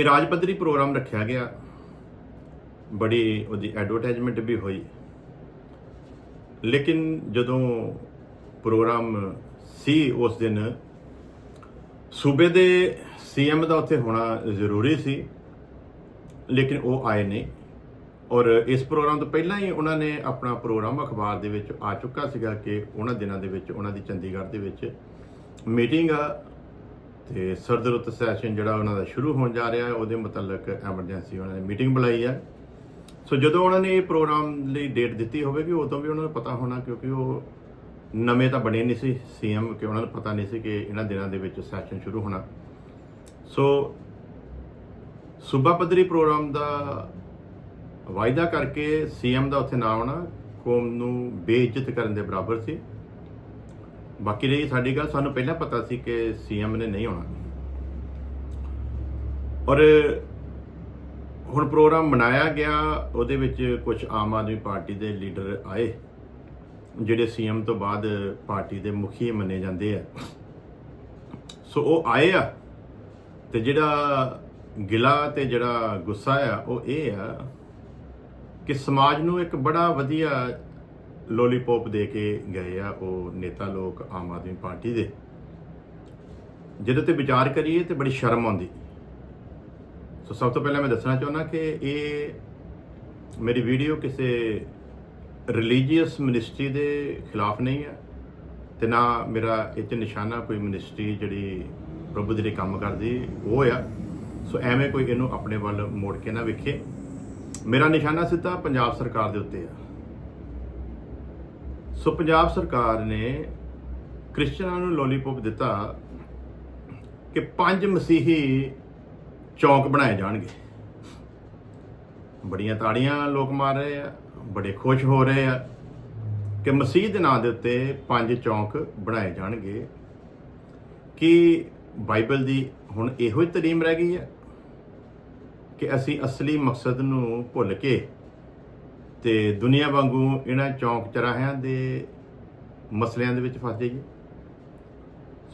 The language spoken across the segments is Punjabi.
ਕਿ ਰਾਜ ਪੱਧਰੀ ਪ੍ਰੋਗਰਾਮ ਰੱਖਿਆ ਗਿਆ। ਬੜੀ ਉਹਦੀ ਐਡਵਰਟਾਈਜ਼ਮੈਂਟ ਵੀ ਹੋਈ। ਲੇਕਿਨ ਜਦੋਂ ਪ੍ਰੋਗਰਾਮ ਸੀ ਉਸ ਦਿਨ, ਸੂਬੇ ਦੇ ਸੀਐਮ ਦਾ ਉੱਥੇ ਹੋਣਾ ਜ਼ਰੂਰੀ ਸੀ, ਲੇਕਿਨ ਉਹ ਆਏ ਨਹੀਂ। ਔਰ ਇਸ ਪ੍ਰੋਗਰਾਮ ਤੋਂ ਪਹਿਲਾਂ ਹੀ ਉਹਨਾਂ ਨੇ ਆਪਣਾ ਪ੍ਰੋਗਰਾਮ ਅਖਬਾਰ ਦੇ ਵਿੱਚ ਆ ਚੁੱਕਾ ਸੀਗਾ ਕਿ ਉਹਨਾਂ ਦਿਨਾਂ ਦੇ ਵਿੱਚ, ਉਹਨਾਂ ਦੀ ਚੰਡੀਗੜ੍ਹ ਦੇ ਵਿੱਚ ਮੀਟਿੰਗ ਆ। ਤੇ ਸਰਦਰੁੱਤ ਸੈਸ਼ਨ ਜਿਹੜਾ ਉਹਨਾਂ ਦਾ ਸ਼ੁਰੂ ਹੋਣ ਜਾ ਰਿਹਾ ਹੈ, ਉਹਦੇ ਮੁਤਲਕ ਐਮਰਜੈਂਸੀ ਉਹਨਾਂ ਨੇ ਮੀਟਿੰਗ ਬੁਲਾਈ ਹੈ। ਸੋ ਜਦੋਂ ਉਹਨਾਂ ਨੇ ਇਹ ਪ੍ਰੋਗਰਾਮ ਲਈ ਡੇਟ ਦਿੱਤੀ ਹੋਵੇਗੀ, ਉਦੋਂ ਵੀ ਉਹਨਾਂ ਨੂੰ ਪਤਾ ਹੋਣਾ ਕਿਉਂਕਿ ਉਹ ਨਵੇਂ ਤਾਂ ਬਣੇ ਨਹੀਂ ਸੀ ਸੀਐਮ ਕਿ ਉਹਨਾਂ ਨੂੰ ਪਤਾ ਨਹੀਂ ਸੀ ਕਿ ਇਹਨਾਂ ਦਿਨਾਂ ਦੇ ਵਿੱਚ ਸੈਸ਼ਨ ਸ਼ੁਰੂ ਹੋਣਾ। ਸੋ ਸੂਬਾ ਪੱਧਰੀ ਪ੍ਰੋਗਰਾਮ ਦਾ ਵਾਅਦਾ ਕਰਕੇ ਸੀਐਮ ਦਾ ਉੱਥੇ ਨਾ ਆਉਣਾ, ਕੌਮ ਨੂੰ ਬੇਇੱਜ਼ਤ ਕਰਨ ਦੇ ਬਰਾਬਰ ਸੀ। ਬਾਕੀ ਰਹੀ ਸਾਡੀ ਗੱਲ, ਸਾਨੂੰ ਪਹਿਲਾਂ ਪਤਾ ਸੀ ਕਿ ਸੀਐਮ ਨੇ ਨਹੀਂ ਆਉਣਾ। ਔਰ ਹੁਣ ਪ੍ਰੋਗਰਾਮ ਮਨਾਇਆ ਗਿਆ, ਉਹਦੇ ਵਿੱਚ ਕੁਝ ਆਮ ਆਦਮੀ ਪਾਰਟੀ ਦੇ ਲੀਡਰ ਆਏ, ਜਿਹੜੇ ਸੀਐਮ ਤੋਂ ਬਾਅਦ ਪਾਰਟੀ ਦੇ ਮੁਖੀ ਮੰਨੇ ਜਾਂਦੇ ਆ। ਸੋ ਉਹ ਆਏ ਆ, ਤੇ ਜਿਹੜਾ ਗਿਲਾ ਤੇ ਜਿਹੜਾ ਗੁੱਸਾ ਆ, ਉਹ ਇਹ ਆ ਕਿ ਸਮਾਜ ਨੂੰ ਇੱਕ ਬੜਾ ਵਧੀਆ ਲੋਲੀਪੌਪ ਦੇ ਕੇ ਗਏ ਆ ਉਹ ਨੇਤਾ ਲੋਕ ਆਮ ਆਦਮੀ ਪਾਰਟੀ ਦੇ। ਜਿਹਦੇ ਤੇ ਵਿਚਾਰ ਕਰੀਏ ਤੇ ਬੜੀ ਸ਼ਰਮ ਆਉਂਦੀ। ਸੋ ਸਭ ਤੋਂ ਪਹਿਲਾਂ ਮੈਂ ਦੱਸਣਾ ਚਾਹੁੰਦਾ ਕਿ ਇਹ ਮੇਰੀ ਵੀਡੀਓ ਕਿਸੇ ਰਿਲੀਜੀਅਸ ਮਿਨਿਸਟਰੀ ਦੇ ਖਿਲਾਫ ਨਹੀਂ ਹੈ ਤੇ ਨਾ ਮੇਰਾ ਇਹ 'ਚ ਨਿਸ਼ਾਨਾ ਕੋਈ ਮਿਨਿਸਟਰੀ ਜਿਹੜੀ ਪ੍ਰਭੂ ਦੇ ਲਈ ਕੰਮ ਕਰਦੀ ਉਹ ਆ। ਸੋ ਐਵੇਂ ਕੋਈ ਇਹਨੂੰ ਆਪਣੇ ਵੱਲ ਮੋੜ ਕੇ ਨਾ ਵੇਖੇ। ਮੇਰਾ ਨਿਸ਼ਾਨਾ ਸਿੱਧਾ ਪੰਜਾਬ ਸਰਕਾਰ ਦੇ ਉੱਤੇ ਆ। ਸੋ ਪੰਜਾਬ ਸਰਕਾਰ ਨੇ ਕ੍ਰਿਸਚਨਾਂ ਨੂੰ ਲੋਲੀਪੌਪ ਦਿੱਤਾ ਕਿ ਪੰਜ ਮਸੀਹੀ ਚੌਂਕ ਬਣਾਏ ਜਾਣਗੇ। ਬੜੀਆਂ ਤਾੜੀਆਂ ਲੋਕ ਮਾਰ ਰਹੇ ਆ, ਬੜੇ ਖੁਸ਼ ਹੋ ਰਹੇ ਆ ਕਿ ਮਸੀਹ ਦੇ ਨਾਂ ਦੇ ਉੱਤੇ ਪੰਜ ਚੌਂਕ ਬਣਾਏ ਜਾਣਗੇ। ਕਿ ਬਾਈਬਲ ਦੀ ਹੁਣ ਇਹੋ ਹੀ ਤਰੀਮ ਰਹਿ ਗਈ ਹੈ ਕਿ ਅਸੀਂ ਅਸਲੀ ਮਕਸਦ ਨੂੰ ਭੁੱਲ ਕੇ ਤੇ ਦੁਨੀਆ ਵਾਂਗੂ ਇਹਨਾਂ ਚੌਂਕ ਚਰਾਹਿਆਂ ਦੇ ਮਸਲਿਆਂ ਦੇ ਵਿੱਚ ਫਸ ਜਾਈਏ।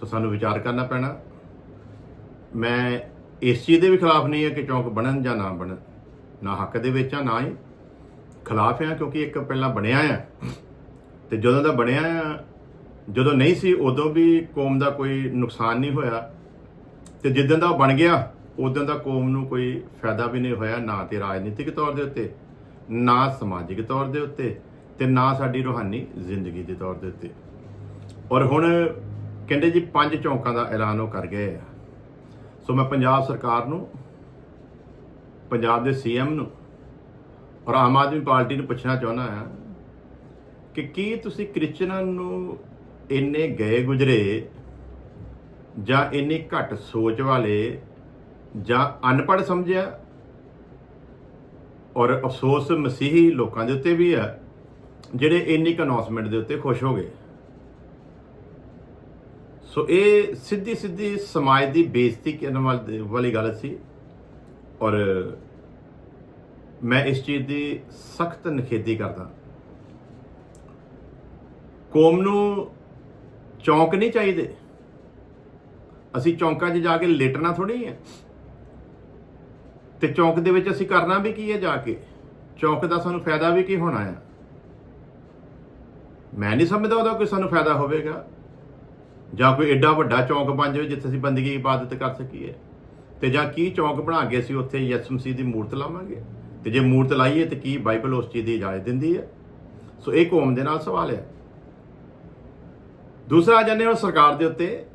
ਸੋ ਸਾਨੂੰ ਵਿਚਾਰ ਕਰਨਾ ਪੈਣਾ। ਮੈਂ ਇਸ ਚੀਜ਼ ਦੇ ਵੀ ਖਿਲਾਫ ਨਹੀਂ ਹੈ ਕਿ ਚੌਂਕ ਬਣਨ ਜਾਂ ਨਾ ਬਣਨ। ਨਾ ਹੱਕ ਦੇ ਵਿੱਚ ਆ, ਨਾ ਹੀ ਖਿਲਾਫ ਆ ਕਿਉਂਕਿ ਇੱਕ ਪਹਿਲਾਂ ਬਣਿਆ ਆ। ਤੇ ਜਦੋਂ ਦਾ ਬਣਿਆ ਆ, ਜਦੋਂ ਨਹੀਂ ਸੀ, ਉਦੋਂ ਵੀ ਕੌਮ ਦਾ ਕੋਈ ਨੁਕਸਾਨ ਨਹੀਂ ਹੋਇਆ। ਤੇ ਜਿੱਦਣ ਦਾ ਉਹ ਬਣ ਗਿਆ ਉਦੋਂ ਦਾ ਕੌਮ ਨੂੰ ਕੋਈ ਫਾਇਦਾ ਵੀ ਨਹੀਂ ਹੋਇਆ, ਨਾ ਤੇ ਰਾਜਨੀਤਿਕ ਤੌਰ ਦੇ ਉੱਤੇ। ਨਾ ਸਮਾਜਿਕ ਤੌਰ ਦੇ ਉੱਤੇ ਤੇ ਨਾ ਸਾਡੀ ਰੂਹਾਨੀ ਜ਼ਿੰਦਗੀ ਦੇ ਤੌਰ ਦੇ ਉੱਤੇ। ਔਰ ਹੁਣ ਕਹਿੰਦੇ ਜੀ ਪੰਜ ਚੌਂਕਾਂ ਦਾ ਐਲਾਨ ਉਹ ਕਰ ਗਏ ਆ। ਸੋ ਮੈਂ ਪੰਜਾਬ ਸਰਕਾਰ ਨੂੰ, ਪੰਜਾਬ ਦੇ ਸੀਐਮ ਨੂੰ ਔਰ ਆਮ ਆਦਮੀ ਪਾਰਟੀ ਨੂੰ ਪੁੱਛਣਾ ਚਾਹੁੰਦਾ ਹਾਂ ਕਿ ਕੀ ਤੁਸੀਂ ਕ੍ਰਿਸਚਨਾਂ ਨੂੰ ਇੰਨੇ ਗਏ ਗੁਜਰੇ ਜਾਂ ਇੰਨੀ ਘੱਟ ਸੋਚ ਵਾਲੇ ਜਾਂ ਅਨਪੜ੍ਹ ਸਮਝਿਆ ਔਰ ਅਫਸੋਸ ਮਸੀਹੀ ਲੋਕਾਂ ਦੇ ਉੱਤੇ ਵੀ ਹੈ, ਜਿਹੜੇ ਇੰਨੀ ਕੁ ਅਨਾਉਂਸਮੈਂਟ ਦੇ ਉੱਤੇ ਖੁਸ਼ ਹੋ ਗਏ। ਸੋ ਇਹ ਸਿੱਧੀ ਸਿੱਧੀ ਸਮਾਜ ਦੀ ਬੇਇੱਜ਼ਤੀ ਕਰਨ ਵਾਲ- ਵਾਲੀ ਗੱਲ ਸੀ ਔਰ ਮੈਂ ਇਸ ਚੀਜ਼ ਦੀ ਸਖਤ ਨਿਖੇਧੀ ਕਰਦਾ। ਕੌਮ ਨੂੰ ਚੌਂਕ ਨਹੀਂ ਚਾਹੀਦੇ। ਅਸੀਂ ਚੌਂਕਾਂ 'ਚ ਜਾ ਕੇ ਲੇਟਣਾ ਥੋੜੀ ਹੈ। ਤੇ ਚੌਂਕ ਦੇ ਵਿੱਚ ਅਸੀਂ ਕਰਨਾ ਵੀ ਕੀ ਹੈ ਜਾ ਕੇ? ਚੌਂਕ ਦਾ ਸਾਨੂੰ ਫਾਇਦਾ ਵੀ ਕੀ ਹੋਣਾ ਹੈ? ਮੈਂ ਨਹੀਂ ਸਮਝਦਾ ਉਹਦਾ ਕੋਈ ਸਾਨੂੰ ਫਾਇਦਾ ਹੋਵੇਗਾ। ਜਾਂ ਕੋਈ ਐਡਾ ਵੱਡਾ ਚੌਂਕ ਬਣ ਜਾਵੇ ਜਿੱਥੇ ਅਸੀਂ ਬੰਦਗੀ ਇਬਾਦਤ ਕਰ ਸਕੀਏ। ਤੇ ਜਾਂ ਕੀ ਚੌਂਕ ਬਣਾ ਕੇ ਅਸੀਂ ਉੱਥੇ ਯਿਸੂ ਮਸੀਹ ਦੀ ਮੂਰਤ ਲਾਵਾਂਗੇ? ਤੇ ਜੇ ਮੂਰਤ ਲਾਈਏ ਤੇ ਕੀ ਬਾਈਬਲ ਉਸ ਚੀਜ਼ ਦੀ ਇਜਾਜ਼ਤ ਦਿੰਦੀ ਹੈ? ਸੋ ਇਹ ਕੌਮ ਦੇ ਨਾਲ ਸਵਾਲ ਹੈ। ਦੂਸਰਾ ਆ ਜਾਂਦੇ ਹਾਂ ਸਰਕਾਰ ਦੇ ਉੱਤੇ।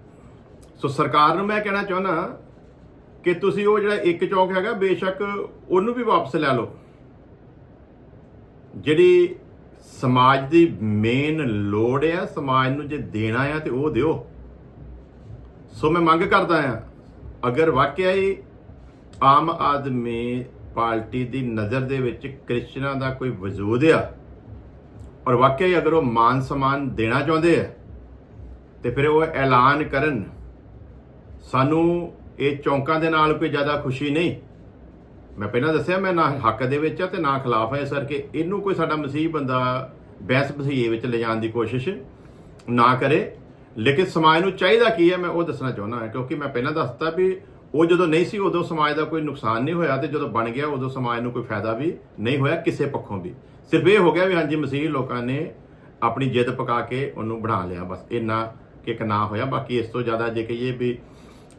ਸੋ ਸਰਕਾਰ ਨੂੰ ਮੈਂ ਕਹਿਣਾ ਚਾਹੁੰਦਾ ਕਿ ਤੁਸੀਂ ਉਹ ਜਿਹੜਾ ਇੱਕ ਚੌਂਕ ਹੈਗਾ, ਬੇਸ਼ੱਕ ਉਹਨੂੰ ਵੀ ਵਾਪਸ ਲੈ ਲਓ। ਜਿਹੜੀ ਸਮਾਜ ਦੀ ਮੇਨ ਲੋੜ ਹੈ ਸਮਾਜ ਨੂੰ ਜੇ ਦੇਣਾ ਆ ਤੇ ਉਹ ਦਿਓ। ਸੋ ਮੈਂ ਮੰਗ ਕਰਦਾ ਹਾਂ ਅਗਰ ਵਾਕਿਆ ਹੀ ਆਮ ਆਦਮੀ ਪਾਰਟੀ ਦੀ ਨਜ਼ਰ ਦੇ ਵਿੱਚ ਕ੍ਰਿਸਚਨਾਂ ਦਾ ਕੋਈ ਵਜੂਦ ਆ, ਔਰ ਵਾਕਿਆ ਹੀ ਅਗਰ ਉਹ ਮਾਨ ਸਮਾਨ ਦੇਣਾ ਚਾਹੁੰਦੇ ਆ, ਤੇ ਫਿਰ ਉਹ ਐਲਾਨ ਕਰਨ, ਸਾਨੂੰ ਇਹ ਚੌਂਕਾਂ ਦੇ ਨਾਲ ਕੋਈ ਜ਼ਿਆਦਾ ਖੁਸ਼ੀ ਨਹੀਂ। ਮੈਂ ਪਹਿਲਾਂ ਦੱਸਿਆ ਮੈਂ ਨਾ ਹੱਕ ਦੇ ਵਿੱਚ ਆ ਤੇ ਨਾ ਖਿਲਾਫ ਹੈ ਇਸ ਕਰਕੇ ਇਹਨੂੰ ਕੋਈ ਸਾਡਾ ਮਸੀਹ ਬੰਦਾ ਬਹਿਸ ਬਸੀਏ ਵਿੱਚ ਲਿਜਾਣ ਦੀ ਕੋਸ਼ਿਸ਼ ਨਾ ਕਰੇ। ਲੇਕਿਨ ਸਮਾਜ ਨੂੰ ਚਾਹੀਦਾ ਕੀ ਹੈ ਮੈਂ ਉਹ ਦੱਸਣਾ ਚਾਹੁੰਦਾ ਹਾਂ, ਕਿਉਂਕਿ ਮੈਂ ਪਹਿਲਾਂ ਦੱਸਤਾ ਵੀ ਉਹ ਜਦੋਂ ਨਹੀਂ ਸੀ, ਉਦੋਂ ਸਮਾਜ ਦਾ ਕੋਈ ਨੁਕਸਾਨ ਨਹੀਂ ਹੋਇਆ ਤੇ ਜਦੋਂ ਬਣ ਗਿਆ, ਉਦੋਂ ਸਮਾਜ ਨੂੰ ਕੋਈ ਫਾਇਦਾ ਵੀ ਨਹੀਂ ਹੋਇਆ ਕਿਸੇ ਪੱਖੋਂ ਵੀ। ਸਿਰਫ ਇਹ ਹੋ ਗਿਆ ਵੀ ਹਾਂਜੀ, ਮਸੀਹ ਲੋਕਾਂ ਨੇ ਆਪਣੀ ਜਿੱਦ ਪਕਾ ਕੇ ਉਹਨੂੰ ਬਣਾ ਲਿਆ, ਬਸ ਇੰਨਾ ਕਿ ਇੱਕ ਨਾ ਹੋਇਆ। ਬਾਕੀ ਇਸ ਤੋਂ ਜ਼ਿਆਦਾ ਜੇ ਕਹੀਏ ਵੀ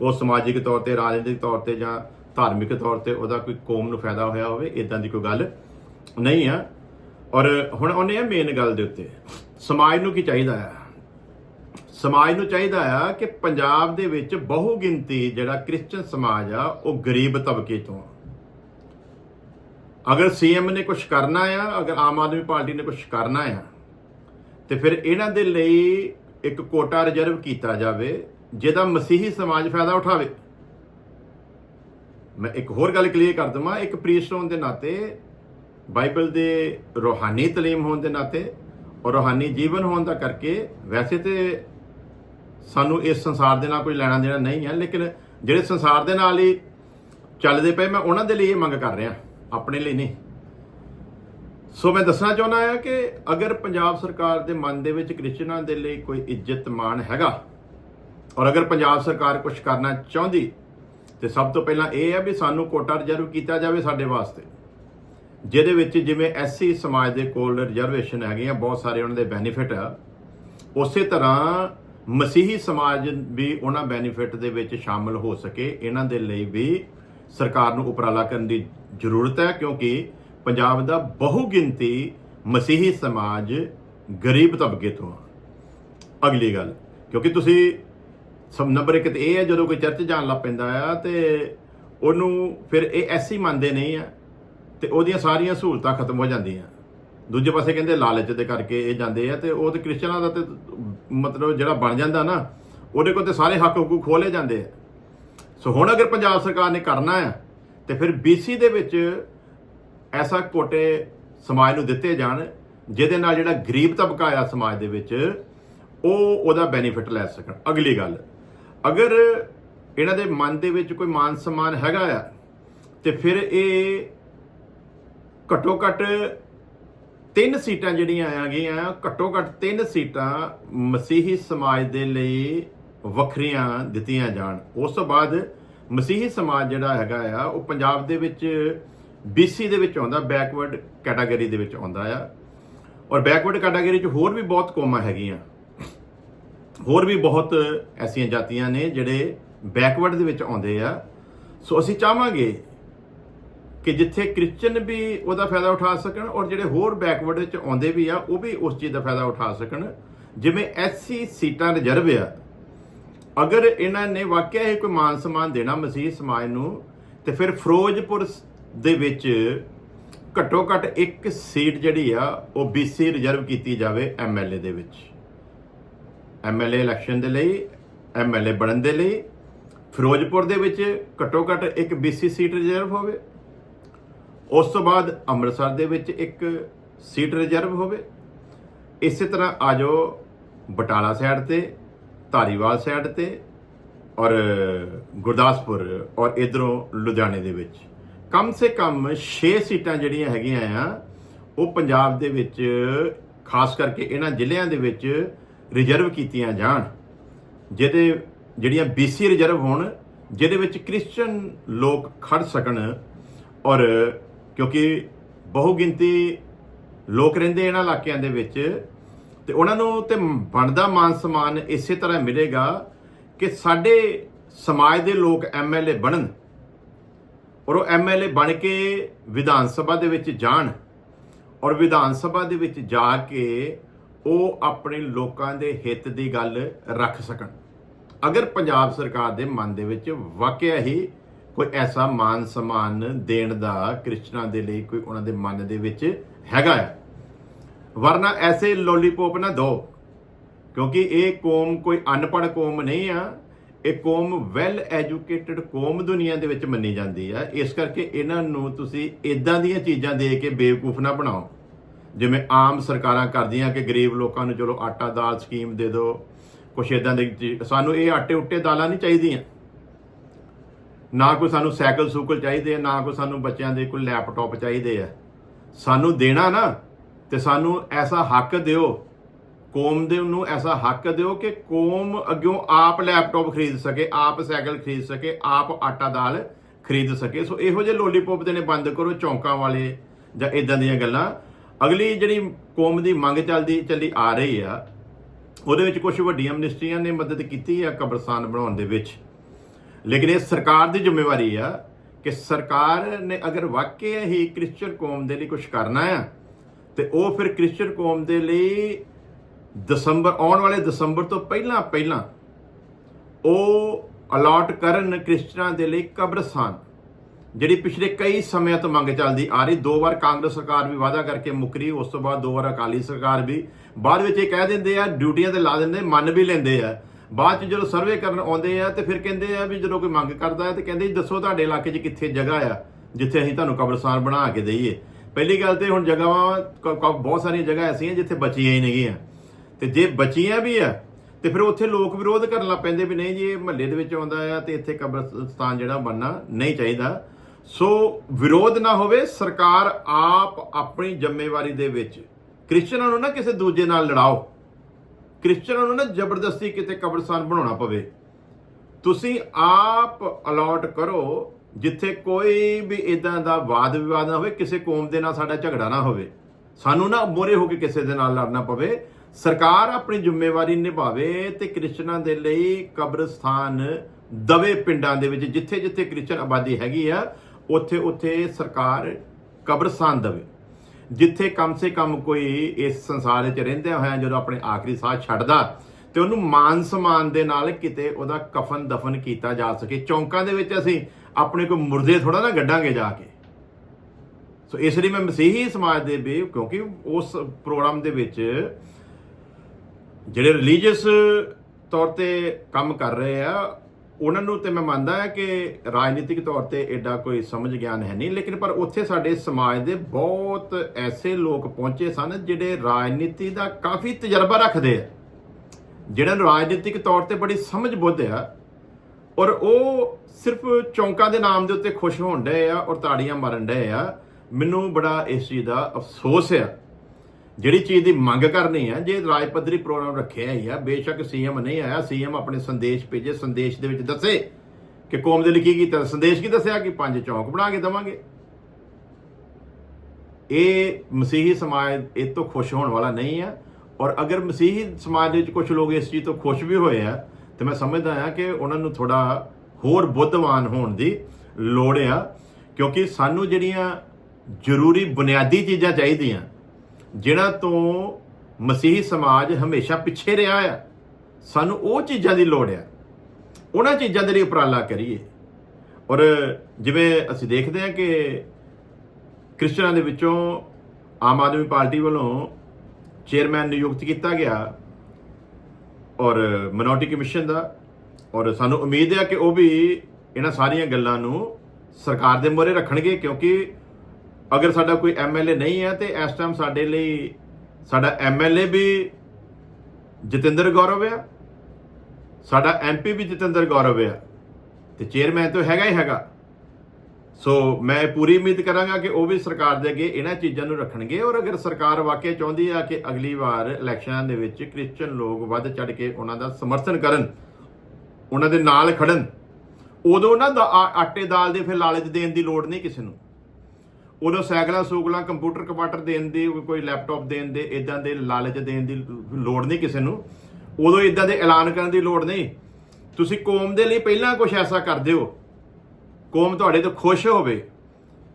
ਉਹ ਸਮਾਜਿਕ ਤੌਰ ਤੇ, ਰਾਜਨੀਤਿਕ ਤੌਰ ਤੇ ਜਾਂ ਧਾਰਮਿਕ ਤੌਰ ਤੇ ਉਹਦਾ ਕੋਈ ਕੌਮ ਨੂੰ ਫਾਇਦਾ ਹੋਇਆ ਹੋਵੇ ਇਦਾਂ ਦੀ ਕੋਈ ਗੱਲ ਨਹੀਂ ਆ। ਔਰ ਹੁਣ ਉਹਨੇ ਆ ਮੇਨ ਗੱਲ ਦੇ ਉੱਤੇ। ਸਮਾਜ ਨੂੰ ਕੀ ਚਾਹੀਦਾ ਆ? ਸਮਾਜ ਨੂੰ ਚਾਹੀਦਾ ਆ ਕਿ ਪੰਜਾਬ ਦੇ ਵਿੱਚ ਬਹੁ ਗਿਣਤੀ ਜਿਹੜਾ ਕ੍ਰਿਸਚੀਅਨ ਸਮਾਜ ਆ, ਉਹ ਗਰੀਬ ਤਬਕੇ ਤੋਂ ਆ। ਅਗਰ ਸੀਐਮ ਨੇ ਕੁਝ ਕਰਨਾ ਆ, ਅਗਰ ਆਮ ਆਦਮੀ ਪਾਰਟੀ ਨੇ ਕੁਝ ਕਰਨਾ ਆ, ਤੇ ਫਿਰ ਇਹਨਾਂ ਦੇ ਲਈ ਇੱਕ ਕੋਟਾ ਰਿਜ਼ਰਵ ਕੀਤਾ ਜਾਵੇ ਜਿਹਦਾ ਮਸੀਹੀ ਸਮਾਜ ਫਾਇਦਾ ਉਠਾਵੇ। ਮੈਂ ਇੱਕ ਹੋਰ ਗੱਲ ਕਲੀਅਰ ਕਰ ਦਵਾਂ। ਇੱਕ ਪ੍ਰੀਸਟ ਹੋਣ ਦੇ ਨਾਤੇ, ਬਾਈਬਲ ਦੇ ਰੋਹਾਨੀ ਤਾਲੀਮ ਹੋਣ ਦੇ ਨਾਤੇ ਔਰ ਰੋਹਾਨੀ ਜੀਵਨ ਹੋਣ ਦਾ ਕਰਕੇ ਵੈਸੇ ਤੇ ਸਾਨੂੰ ਇਸ ਸੰਸਾਰ ਦੇ ਨਾਲ ਕੋਈ ਲੈਣਾ ਦੇਣਾ ਨਹੀਂ ਹੈ, ਲੇਕਿਨ ਜਿਹੜੇ ਸੰਸਾਰ ਦੇ ਨਾਲ ਹੀ ਚੱਲਦੇ ਪਏ, ਮੈਂ ਉਹਨਾਂ ਦੇ ਲਈ ਇਹ ਮੰਗ ਕਰ ਰਿਹਾ, ਆਪਣੇ ਲਈ ਨਹੀਂ। ਸੋ ਮੈਂ ਦੱਸਣਾ ਚਾਹੁੰਦਾ ਹਾਂ ਕਿ ਅਗਰ ਪੰਜਾਬ ਸਰਕਾਰ ਦੇ ਮਨ ਦੇ ਵਿੱਚ ਕ੍ਰਿਸਚਨਾਂ ਦੇ ਲਈ ਕੋਈ ਇੱਜ਼ਤ ਮਾਣ ਹੈਗਾ ਔਰ ਅਗਰ ਪੰਜਾਬ ਸਰਕਾਰ ਕੁਝ ਕਰਨਾ ਚਾਹੁੰਦੀ, ਤੇ ਸਭ ਤੋਂ ਪਹਿਲਾਂ ਇਹ ਹੈ ਵੀ ਸਾਨੂੰ ਕੋਟਾ ਰਿਜ਼ਰਵ ਕੀਤਾ ਜਾਵੇ ਸਾਡੇ ਵਾਸਤੇ। ਜਿਹਦੇ ਵਿੱਚ ਜਿਵੇਂ ਐਸਸੀ ਸਮਾਜ ਦੇ ਕੋਲ ਰਿਜ਼ਰਵੇਸ਼ਨ ਹੈਗੀਆਂ ਬਹੁਤ ਸਾਰੇ ਉਹਨਾਂ ਦੇ ਬੈਨੀਫਿਟ ਆ। ਉਸੇ ਤਰ੍ਹਾਂ ਮਸੀਹੀ ਸਮਾਜ ਵੀ ਉਹਨਾਂ ਬੈਨੀਫਿਟ ਦੇ ਵਿੱਚ ਸ਼ਾਮਲ ਹੋ ਸਕੇ। ਇਹਨਾਂ ਦੇ ਲਈ ਵੀ ਸਰਕਾਰ ਨੂੰ ਉਪਰਾਲਾ ਕਰਨ ਦੀ ਜ਼ਰੂਰਤ ਹੈ, ਕਿਉਂਕਿ ਪੰਜਾਬ ਦਾ ਬਹੁ ਗਿਣਤੀ ਮਸੀਹੀ ਸਮਾਜ ਗਰੀਬ ਤਬਕੇ ਤੋਂ ਆ। ਅਗਲੀ ਗੱਲ, ਕਿਉਂਕਿ ਤੁਸੀਂ ਸਭ ਨੰਬਰ ਇੱਕ ਤੇ ਇਹ ਹੈ ਜਦੋਂ ਕੋਈ ਚਰਚ ਜਾਣ ਲੱਗ ਪੈਂਦਾ ਆ ਤੇ ਉਹਨੂੰ ਫਿਰ ਇਹ ਐਸੀ ਮੰਨਦੇ ਨਹੀਂ ਆ ਤੇ ਉਹਦੀਆਂ ਸਾਰੀਆਂ ਸਹੂਲਤਾਂ ਖਤਮ ਹੋ ਜਾਂਦੀਆਂ। ਦੂਜੇ ਪਾਸੇ ਕਹਿੰਦੇ ਲਾਲਚ ਦੇ ਕਰਕੇ ਇਹ ਜਾਂਦੇ ਆ ਤੇ ਉਹ ਤੇ ਕ੍ਰਿਸਚਨਾਂ ਦਾ ਤੇ ਮਤਲਬ ਜਿਹੜਾ ਬਣ ਜਾਂਦਾ ਨਾ, ਉਹਦੇ ਕੋਲ ਤੇ ਸਾਰੇ ਹੱਕ ਹਕੂਕ ਖੋਲੇ ਜਾਂਦੇ ਆ। ਸੋ ਹੁਣ ਅਗਰ ਪੰਜਾਬ ਸਰਕਾਰ ਨੇ ਕਰਨਾ ਆ, ਤੇ ਫਿਰ BC ਦੇ ਵਿੱਚ ਐਸਾ ਕੋਟੇ ਸਮਾਜ ਨੂੰ ਦਿੱਤੇ ਜਾਣ, ਜਿਹਦੇ ਨਾਲ ਜਿਹੜਾ ਗਰੀਬ ਤਬਕਾ ਆ ਸਮਾਜ ਦੇ ਵਿੱਚ, ਉਹ ਉਹਦਾ ਬੈਨੀਫਿਟ ਲੈ ਸਕਣ। ਅਗਲੀ ਗੱਲ। ਅਗਰ ਇਹਨਾਂ ਦੇ ਮਨ ਦੇ ਵਿੱਚ ਕੋਈ ਮਾਨ ਸਨਮਾਨ ਹੈਗਾ ਆ, ਤੇ ਫਿਰ ਇਹ ਘੱਟੋ ਘੱਟ ਤਿੰਨ ਸੀਟਾਂ ਜਿਹੜੀਆਂ ਆ ਗਈਆਂ ਘੱਟੋ ਘੱਟ ਤਿੰਨ ਸੀਟਾਂ ਮਸੀਹੀ ਸਮਾਜ ਦੇ ਲਈ ਵੱਖਰੀਆਂ ਦਿੱਤੀਆਂ ਜਾਣ। ਉਸ ਤੋਂ ਬਾਅਦ ਮਸੀਹੀ ਸਮਾਜ ਜਿਹੜਾ ਹੈਗਾ ਆ, ਉਹ ਪੰਜਾਬ ਦੇ ਵਿੱਚ BC ਦੇ ਵਿੱਚ ਆਉਂਦਾ ਬੈਕਵਰਡ ਕੈਟਾਗਰੀ ਦੇ ਵਿੱਚ ਆਉਂਦਾ ਆ। ਔਰ ਬੈਕਵਰਡ ਕੈਟਾਗਰੀ 'ਚ ਹੋਰ ਵੀ ਬਹੁਤ ਕੌਮਾਂ ਹੈਗੀਆਂ। ਹੋਰ ਵੀ ਬਹੁਤ ਐਸੀਆਂ ਜਾਤੀਆਂ ਨੇ ਜਿਹੜੇ ਬੈਕਵਰਡ ਦੇ ਵਿੱਚ ਆਉਂਦੇ ਆ। ਸੋ ਅਸੀਂ ਚਾਹਾਂਗੇ ਕਿ ਜਿੱਥੇ ਕ੍ਰਿਸਚੀਅਨ ਵੀ ਉਹਦਾ ਫਾਇਦਾ ਉਠਾ ਸਕਣ ਔਰ ਜਿਹੜੇ ਹੋਰ ਬੈਕਵਰਡ ਵਿੱਚ ਆਉਂਦੇ ਵੀ ਆ, ਉਹ ਵੀ ਉਸ ਚੀਜ਼ ਦਾ ਫਾਇਦਾ ਉਠਾ ਸਕਣ। ਜਿਵੇਂ ਐਸਸੀ ਸੀਟਾਂ ਰਿਜ਼ਰਵ ਆ। ਅਗਰ ਇਹਨਾਂ ਨੇ ਵਾਕਿਆ ਹੀ ਕੋਈ ਮਾਨ ਸਨਮਾਨ ਦੇਣਾ ਮਸੀਹ ਸਮਾਜ ਨੂੰ, ਤੇ ਫਿਰ ਫਿਰੋਜ਼ਪੁਰ ਦੇ ਵਿੱਚ ਘੱਟੋ ਘੱਟ ਇੱਕ ਸੀਟ ਜਿਹੜੀ ਆ, ਉਹ BC ਰਿਜ਼ਰਵ ਕੀਤੀ ਜਾਵੇ ਐਮਐਲਏ ਦੇ ਵਿੱਚ। ਐਮਐਲਏ ਇਲੈਕਸ਼ਨ ਦੇ ਲਈ ਐਮਐਲਏ ਬਣਨ ਦੇ ਲਈ, ਫਿਰੋਜ਼ਪੁਰ ਦੇ ਵਿੱਚ ਘੱਟੋ ਘੱਟ ਇੱਕ BC ਸੀਟ ਰਿਜ਼ਰਵ ਹੋਵੇ, ਉਸ ਤੋਂ ਬਾਅਦ ਅੰਮ੍ਰਿਤਸਰ ਦੇ ਵਿੱਚ ਇੱਕ ਸੀਟ ਰਿਜ਼ਰਵ ਹੋਵੇ। ਇਸੇ ਤਰ੍ਹਾਂ ਆ ਜਾਓ ਬਟਾਲਾ ਸਾਈਡ ਤੇ, ਧਾਰੀਵਾਲ ਸਾਈਡ ਤੇ ਔਰ ਗੁਰਦਾਸਪੁਰ ਔਰ ਇਧਰੋਂ ਲੁਧਿਆਣੇ ਦੇ ਵਿੱਚ। ਕਮ ਸੇ ਕਮ 6 ਸੀਟਾਂ ਜਿਹੜੀਆਂ ਹੈਗੀਆਂ ਆ, ਉਹ ਪੰਜਾਬ ਦੇ ਵਿੱਚ, ਖਾਸ ਕਰਕੇ ਇਹਨਾਂ ਜ਼ਿਲ੍ਹਿਆਂ ਦੇ ਵਿੱਚ ਰਿਜ਼ਰਵ ਕੀਤੀਆਂ ਜਾਣ, ਜਿਹਦੇ, ਜਿਹੜੀਆਂ BC ਰਿਜ਼ਰਵ ਹੋਣ, ਜਿਹਦੇ ਵਿੱਚ ਕ੍ਰਿਸਚੀਅਨ ਲੋਕ ਖੜ ਸਕਣ ਔਰ ਕਿਉਂਕਿ ਬਹੁ ਗਿਣਤੀ ਲੋਕ ਰਹਿੰਦੇ ਇਹਨਾਂ ਇਲਾਕਿਆਂ ਦੇ ਵਿੱਚ, ਤੇ ਉਹਨਾਂ ਨੂੰ ਤੇ ਬਣਦਾ ਮਾਨ ਸਨਮਾਨ ਇਸੇ ਤਰ੍ਹਾਂ ਮਿਲੇਗਾ ਕਿ ਸਾਡੇ ਸਮਾਜ ਦੇ ਲੋਕ ਐਮਐਲਏ ਬਣਨ ਔਰ ਉਹ ਐਮਐਲਏ ਬਣ ਕੇ ਵਿਧਾਨ ਸਭਾ ਦੇ ਵਿੱਚ ਜਾਣ ਔਰ ਵਿਧਾਨ ਸਭਾ ਦੇ ਵਿੱਚ ਜਾ ਕੇ ਉਹ ਆਪਣੇ ਲੋਕਾਂ ਦੇ ਹਿੱਤ ਦੀ ਗੱਲ ਰੱਖ ਸਕਣ। ਅਗਰ ਪੰਜਾਬ ਸਰਕਾਰ ਦੇ ਮਨ ਦੇ ਵਿੱਚ ਵਾਕਿਆ ਹੀ ਕੋਈ ਐਸਾ ਮਾਨ ਸਨਮਾਨ ਦੇਣ ਦਾ ਕ੍ਰਿਸਚਨਾਂ ਦੇ ਲਈ ਕੋਈ ਉਹਨਾਂ ਦੇ ਮਨ ਦੇ ਵਿੱਚ ਹੈਗਾ ਹੈ ਵਰਨਾ ਐਸੇ ਲੋਲੀਪੌਪ ਨਾ ਦੋ, ਕਿਉਂਕਿ ਇਹ ਕੌਮ ਕੋਈ ਅਨਪੜ੍ਹ ਕੌਮ ਨਹੀਂ ਆ, ਇਹ ਕੌਮ ਵੈਲ ਐਜੂਕੇਟਿਡ ਕੌਮ ਦੁਨੀਆ ਦੇ ਵਿੱਚ ਮੰਨੀ ਜਾਂਦੀ ਆ। ਇਸ ਕਰਕੇ ਇਹਨਾਂ ਨੂੰ ਤੁਸੀਂ ਇਦਾਂ ਦੀਆਂ ਚੀਜ਼ਾਂ ਦੇ ਕੇ ਬੇਵਕੂਫ ਨਾ ਬਣਾਓ। ਜਿਵੇਂ ਆਮ ਸਰਕਾਰਾਂ ਕਰਦੀਆਂ ਕਿ ਗਰੀਬ ਲੋਕਾਂ ਨੂੰ ਚਲੋ ਆਟਾ ਦਾਲ ਸਕੀਮ ਦੇ ਦਿਓ, ਕੁਛ ਇਦਾਂ ਦੀ ਸਾਨੂੰ ਇਹ ਆਟੇ ਉੱਟੇ ਦਾਲਾਂ ਨਹੀਂ ਚਾਹੀਦੀਆਂ। ਨਾ ਕੋਈ ਸਾਨੂੰ ਸਾਈਕਲ ਸੂਕਲ ਚਾਹੀਦੇ ਆ, ਨਾ ਕੋਈ ਸਾਨੂੰ ਬੱਚਿਆਂ ਦੇ ਕੋਈ ਲੈਪਟਾਪ ਚਾਹੀਦੇ ਆ। ਸਾਨੂੰ ਦੇਣਾ ਨਾ ਤੇ ਸਾਨੂੰ ਐਸਾ ਹੱਕ ਦਿਓ, ਕੌਮ ਦੇ ਨੂੰ ਐਸਾ ਹੱਕ ਦਿਓ ਕਿ ਕੌਮ ਅੱਗਿਓਂ ਆਪ ਲੈਪਟਾਪ ਖਰੀਦ ਸਕੇ, ਆਪ ਸਾਈਕਲ ਖਰੀਦ ਸਕੇ, ਆਪ ਆਟਾ ਦਾਲ ਖਰੀਦ ਸਕੇ। ਸੋ ਇਹੋ ਜਿਹੇ ਲੋਲੀਪੌਪ ਦੇਣੇ ਬੰਦ ਕਰੋ ਚੌਂਕਾਂ ਵਾਲੇ ਜਾਂ ਇਦਾਂ ਦੀਆਂ ਗੱਲਾਂ। ਅਗਲੀ ਜਿਹੜੀ ਕੌਮ ਦੀ ਮੰਗ ਚੱਲਦੀ, ਚੱਲੀ ਆ ਰਹੀ ਆ, ਉਹਦੇ ਵਿੱਚ ਕੁਝ ਵੱਡੀਆਂ ਮਿਨਿਸਟਰੀਆਂ ਨੇ ਮਦਦ ਕੀਤੀ ਆ ਕਬਰਸਤਾਨ ਬਣਾਉਣ ਦੇ ਵਿੱਚ। ਲੇਕਿਨ ਇਹ ਸਰਕਾਰ ਦੀ ਜ਼ਿੰਮੇਵਾਰੀ ਆ ਕਿ ਸਰਕਾਰ ਨੇ ਅਗਰ ਵਾਕਿਆ ਹੀ ਕ੍ਰਿਸਚੀਅਨ ਕੌਮ ਦੇ ਲਈ ਕੁਝ ਕਰਨਾ ਆ, ਤੇ ਉਹ ਫਿਰ ਕ੍ਰਿਸਚੀਅਨ ਕੌਮ ਦੇ ਲਈ ਦਸੰਬਰ, ਆਉਣ ਵਾਲੇ ਦਸੰਬਰ ਤੋਂ ਪਹਿਲਾਂ ਪਹਿਲਾਂ ਉਹ ਅਲਾਟ ਕਰਨ ਕ੍ਰਿਸਚਨਾਂ ਦੇ ਲਈ ਕਬਰਸਤਾਨ। ਜਿਹੜੀ ਪਿਛਲੇ ਕਈ ਸਮਿਆਂ ਤੋਂ ਮੰਗ ਚੱਲਦੀ ਆ ਰਹੀ, ਦੋ ਵਾਰ ਕਾਂਗਰਸ ਸਰਕਾਰ ਵੀ ਵਾਅਦਾ ਕਰਕੇ ਮੁੱਕਰੀ ਉਸ ਤੋਂ ਬਾਅਦ ਦੋ ਵਾਰ ਅਕਾਲੀ ਸਰਕਾਰ ਵੀ। ਬਾਅਦ ਵਿੱਚ ਇਹ ਕਹਿ ਦਿੰਦੇ ਆ, ਡਿਊਟੀਆਂ ਤੇ ਲਾ ਦਿੰਦੇ, ਮੰਨ ਵੀ ਲੈਂਦੇ ਆ। ਬਾਅਦ ਚ ਜਦੋਂ ਸਰਵੇ ਕਰਨ ਆਉਂਦੇ ਆ, ਤੇ ਫਿਰ ਕਹਿੰਦੇ ਆ ਵੀ ਜਦੋਂ ਕੋਈ ਮੰਗ ਕਰਦਾ ਹੈ, ਤੇ ਕਹਿੰਦੇ ਜੀ ਦੱਸੋ ਤੁਹਾਡੇ ਇਲਾਕੇ 'ਚ ਕਿੱਥੇ ਜਗ੍ਹਾ ਆ, ਜਿੱਥੇ ਅਸੀਂ ਤੁਹਾਨੂੰ ਕਬਰਸਤਾਨ ਬਣਾ ਕੇ ਦਈਏ। ਪਹਿਲੀ ਗੱਲ ਤੇ ਹੁਣ ਜਗ੍ਹਾਵਾਂ, ਕ- ਬਹੁਤ ਸਾਰੀਆਂ ਜਗ੍ਹਾ ਐਸੀਆਂ ਜਿੱਥੇ ਬਚੀਆਂ ਹੀ ਨਹੀਂਗੀਆਂ ਤੇ ਜੇ ਬਚੀਆਂ ਵੀ ਆ, ਤੇ ਫਿਰ ਉੱਥੇ ਲੋਕ ਵਿਰੋਧ ਕਰਨ ਲੱਗ ਪੈਂਦੇ ਵੀ ਨਹੀਂ ਜੀ, ਇਹ ਮਹੱਲੇ ਦੇ ਵਿੱਚ ਆਉਂਦਾ ਆ, ਤੇ ਇੱਥੇ ਕਬਰਸਤਾਨ ਜਿਹੜਾ ਬਣਨਾ ਨਹੀਂ ਚਾਹੀਦਾ। ਸੋ ਵਿਰੋਧ ਨਾ ਹੋਵੇ, ਸਰਕਾਰ ਆਪ ਆਪਣੀ ਜ਼ਿੰਮੇਵਾਰੀ ਦੇ ਵਿੱਚ ਕ੍ਰਿਸਚਨਾਂ ਨੂੰ ਨਾ ਕਿਸੇ ਦੂਜੇ ਨਾਲ ਲੜਾਓ। ਕ੍ਰਿਸਚਨਾਂ ਨੂੰ ਨਾ ਜ਼ਬਰਦਸਤੀ ਕਿਤੇ ਕਬਰਸਤਾਨ ਬਣਾਉਣਾ ਪਵੇ। ਤੁਸੀਂ ਆਪ ਅਲਾਟ ਕਰੋ, ਜਿੱਥੇ ਕੋਈ ਵੀ ਇਦਾਂ ਦਾ ਵਾਦ ਵਿਵਾਦ ਨਾ ਹੋਵੇ, ਕਿਸੇ ਕੌਮ ਦੇ ਨਾਲ ਸਾਡਾ ਝਗੜਾ ਨਾ ਹੋਵੇ। ਸਾਨੂੰ ਨਾ ਮੋਰੇ ਹੋ ਕੇ ਕਿਸੇ ਦੇ ਨਾਲ ਲੜਨਾ ਪਵੇ। ਸਰਕਾਰ ਆਪਣੀ ਜ਼ਿੰਮੇਵਾਰੀ ਨਿਭਾਵੇ ਤੇ ਕ੍ਰਿਸਚਨਾਂ ਦੇ ਲਈ ਕਬਰਸਤਾਨ ਦਵੇ ਪਿੰਡਾਂ ਦੇ ਵਿੱਚ ਜਿੱਥੇ ਜਿੱਥੇ ਕ੍ਰਿਸਚਨ ਆਬਾਦੀ ਹੈਗੀ ਆ ਉੱਥੇ ਉੱਥੇ ਸਰਕਾਰ ਕਬਰਸਤਾਨ ਦੇਵੇ। ਜਿੱਥੇ ਕਮ ਸੇ ਕਮ ਕੋਈ ਇਸ ਸੰਸਾਰ ਵਿੱਚ ਰਹਿੰਦਿਆਂ ਹੋਇਆਂ ਜਦੋਂ ਆਪਣੇ ਆਖਰੀ ਸਾਹ ਛੱਡਦਾ ਤੇ ਉਹਨੂੰ ਮਾਨ ਸਮਾਨ ਦੇ ਨਾਲ ਕਿਤੇ ਉਹਦਾ ਕਫਨ ਦਫਨ ਕੀਤਾ ਜਾ ਸਕੇ। ਚੌਂਕਾਂ ਦੇ ਵਿੱਚ ਅਸੀਂ ਆਪਣੇ ਕੋਈ ਮੁਰਦੇ ਥੋੜਾ ਨਾ ਗੱਡਾਂਗੇ ਜਾ ਕੇ। ਸੋ ਇਸ ਲਈ ਮੈਂ ਮਸੀਹੀ ਸਮਾਜ ਦੇ ਵੀ ਕਿਉਂਕਿ ਉਸ ਪ੍ਰੋਗਰਾਮ ਦੇ ਵਿੱਚ ਜਿਹੜੇ ਰਿਲੀਜੀਅਸ ਤੌਰ ਤੇ ਕੰਮ ਕਰ ਰਹੇ ਆ ਉਹਨਾਂ ਨੂੰ ਤੇ ਮੈਂ ਮੰਨਦਾ ਹਾਂ ਕਿ ਰਾਜਨੀਤਿਕ ਤੌਰ ਤੇ ਐਡਾ ਕੋਈ ਸਮਝ ਗਿਆਨ ਹੈ ਨਹੀਂ, ਲੇਕਿਨ ਪਰ ਉੱਥੇ ਸਾਡੇ ਸਮਾਜ ਦੇ ਬਹੁਤ ਐਸੇ ਲੋਕ ਪਹੁੰਚੇ ਸਨ ਜਿਹੜੇ ਰਾਜਨੀਤੀ ਦਾ ਕਾਫੀ ਤਜਰਬਾ ਰੱਖਦੇ ਆ ਜਿਹੜਾ ਨੂੰ ਰਾਜਨੀਤਿਕ ਤੌਰ ਤੇ ਬੜੀ ਸਮਝ ਬੁੱਧ ਆ ਔਰ ਉਹ ਸਿਰਫ ਚੌਂਕਾਂ ਦੇ ਨਾਮ ਦੇ ਉੱਤੇ ਖੁਸ਼ ਹੋਣ ਡਏ ਆ ਔਰ ਤਾੜੀਆਂ ਮਾਰਨ ਡਏ ਆ। ਮੈਨੂੰ ਬੜਾ ਇਸ ਚੀਜ਼ ਦਾ ਅਫਸੋਸ ਆ ਜਿਹੜੀ ਚੀਜ਼ ਦੀ ਮੰਗ ਕਰਨੀ ਆ, ਜੇ ਰਾਜ ਪੱਧਰੀ ਪ੍ਰੋਗਰਾਮ ਰੱਖਿਆ ਹੀ ਆ, ਬੇਸ਼ੱਕ ਸੀਐਮ ਨਹੀਂ ਆਇਆ, ਸੀਐਮ ਆਪਣੇ ਸੰਦੇਸ਼ ਭੇਜੇ, ਸੰਦੇਸ਼ ਦੇ ਵਿੱਚ ਦੱਸੇ ਕਿ ਕੌਮ ਦੇ ਲਈ ਕੀ ਕੀਤਾ, ਸੰਦੇਸ਼ ਕੀ ਦੱਸਿਆ ਕਿ ਪੰਜ ਚੌਂਕ ਬਣਾ ਕੇ ਦਵਾਂਗੇ। ਇਹ ਮਸੀਹੀ ਸਮਾਜ ਇਹ ਤੋਂ ਖੁਸ਼ ਹੋਣ ਵਾਲਾ ਨਹੀਂ ਆ, ਔਰ ਅਗਰ ਮਸੀਹੀ ਸਮਾਜ ਦੇ ਵਿੱਚ ਕੁਝ ਲੋਕ ਇਸ ਚੀਜ਼ ਤੋਂ ਖੁਸ਼ ਵੀ ਹੋਏ ਆ, ਤੇ ਮੈਂ ਸਮਝਦਾ ਆ ਕਿ ਉਹਨਾਂ ਨੂੰ ਥੋੜਾ ਹੋਰ ਬੁੱਧਵਾਨ ਹੋਣ ਦੀ ਲੋੜ ਆ, ਕਿਉਂਕਿ ਸਾਨੂੰ ਜਿਹੜੀਆਂ ਜ਼ਰੂਰੀ ਬੁਨਿਆਦੀ ਚੀਜ਼ਾਂ ਚਾਹੀਦੀਆਂ ਜਿਨ੍ਹਾਂ ਤੋਂ ਮਸੀਹੀ ਸਮਾਜ ਹਮੇਸ਼ਾ ਪਿੱਛੇ ਰਿਹਾ ਆ, ਸਾਨੂੰ ਉਹ ਚੀਜ਼ਾਂ ਦੀ ਲੋੜ ਆ। ਉਹਨਾਂ ਚੀਜ਼ਾਂ ਦੇ ਲਈ ਉਪਰਾਲਾ ਕਰੀਏ। ਔਰ ਜਿਵੇਂ ਅਸੀਂ ਦੇਖਦੇ ਹਾਂ ਕਿ ਕ੍ਰਿਸਚਨਾਂ ਦੇ ਵਿੱਚੋਂ ਆਮ ਆਦਮੀ ਪਾਰਟੀ ਵੱਲੋਂ ਚੇਅਰਮੈਨ ਨਿਯੁਕਤ ਕੀਤਾ ਗਿਆ ਔਰ ਮਿਨੋਰਟੀ ਕਮਿਸ਼ਨ ਦਾ। ਔਰ ਸਾਨੂੰ ਉਮੀਦ ਹੈ ਕਿ ਉਹ ਵੀ ਇਹਨਾਂ ਸਾਰੀਆਂ ਗੱਲਾਂ ਨੂੰ ਸਰਕਾਰ ਦੇ ਮੂਹਰੇ ਰੱਖਣਗੇ, ਕਿਉਂਕਿ ਅਗਰ ਸਾਡਾ ਕੋਈ ਐਮਐਲਏ ਨਹੀਂ ਹੈ ਤੇ ਇਸ ਟਾਈਮ ਸਾਡੇ ਲਈ ਸਾਡਾ ਐਮਐਲਏ ਵੀ ਜਤਿੰਦਰ ਗੌਰਵ ਆ, ਸਾਡਾ ਐਮਪੀ ਵੀ ਜਤਿੰਦਰ ਗੌਰਵ ਆ ਤੇ ਚੇਅਰਮੈਨ ਤਾਂ ਹੈਗਾ ਹੀ ਹੈਗਾ। ਸੋ ਮੈਂ ਪੂਰੀ ਉਮੀਦ ਕਰਾਂਗਾ ਕਿ ਉਹ ਵੀ ਸਰਕਾਰ ਦੇ ਅੱਗੇ ਇਹਨਾਂ ਚੀਜ਼ਾਂ ਨੂੰ ਰੱਖਣਗੇ ਔਰ ਅਗਰ ਸਰਕਾਰ ਵਾਕਿਆ ਚਾਹੁੰਦੀ ਆ ਕਿ ਅਗਲੀ ਵਾਰ ਇਲੈਕਸ਼ਨਾਂ ਦੇ ਵਿੱਚ ਕ੍ਰਿਸਚੀਅਨ ਲੋਕ ਵੱਧ ਚੜ ਕੇ ਉਹਨਾਂ ਦਾ ਸਮਰਥਨ ਕਰਨ, ਉਹਨਾਂ ਦੇ ਨਾਲ ਖੜਨ, ਉਦੋਂ ਨਾ ਦਾ- ਆਟੇ ਦਾਲ ਦੇ ਫਿਰ ਲਾਲਚ ਦੇਣ ਦੀ ਲੋੜ ਨਹੀਂ ਕਿਸੇ ਨੂੰ। ਉਦੋਂ ਸਾਈਕਲਾਂ, ਸੂਕਲਾਂ, ਕੰਪਿਊਟਰ ਕੰਪਾਟਰ ਦੇਣ ਦੀ, ਕੋਈ ਲੈਪਟਾਪ ਦੇਣ ਦੇ ਇਦਾਂ ਦੇ ਲਾਲਚ ਦੇਣ ਦੀ ਲੋੜ ਨਹੀਂ ਕਿਸੇ ਨੂੰ। ਉਦੋਂ ਇਦਾਂ ਦੇ ਐਲਾਨ ਕਰਨ ਦੀ ਲੋੜ ਨਹੀਂ। ਤੁਸੀਂ ਕੌਮ ਦੇ ਲਈ ਪਹਿਲਾਂ ਕੁਝ ਐਸਾ ਕਰ ਦਿਓ ਕੌਮ ਤੁਹਾਡੇ ਤੋਂ ਖੁਸ਼ ਹੋਵੇ।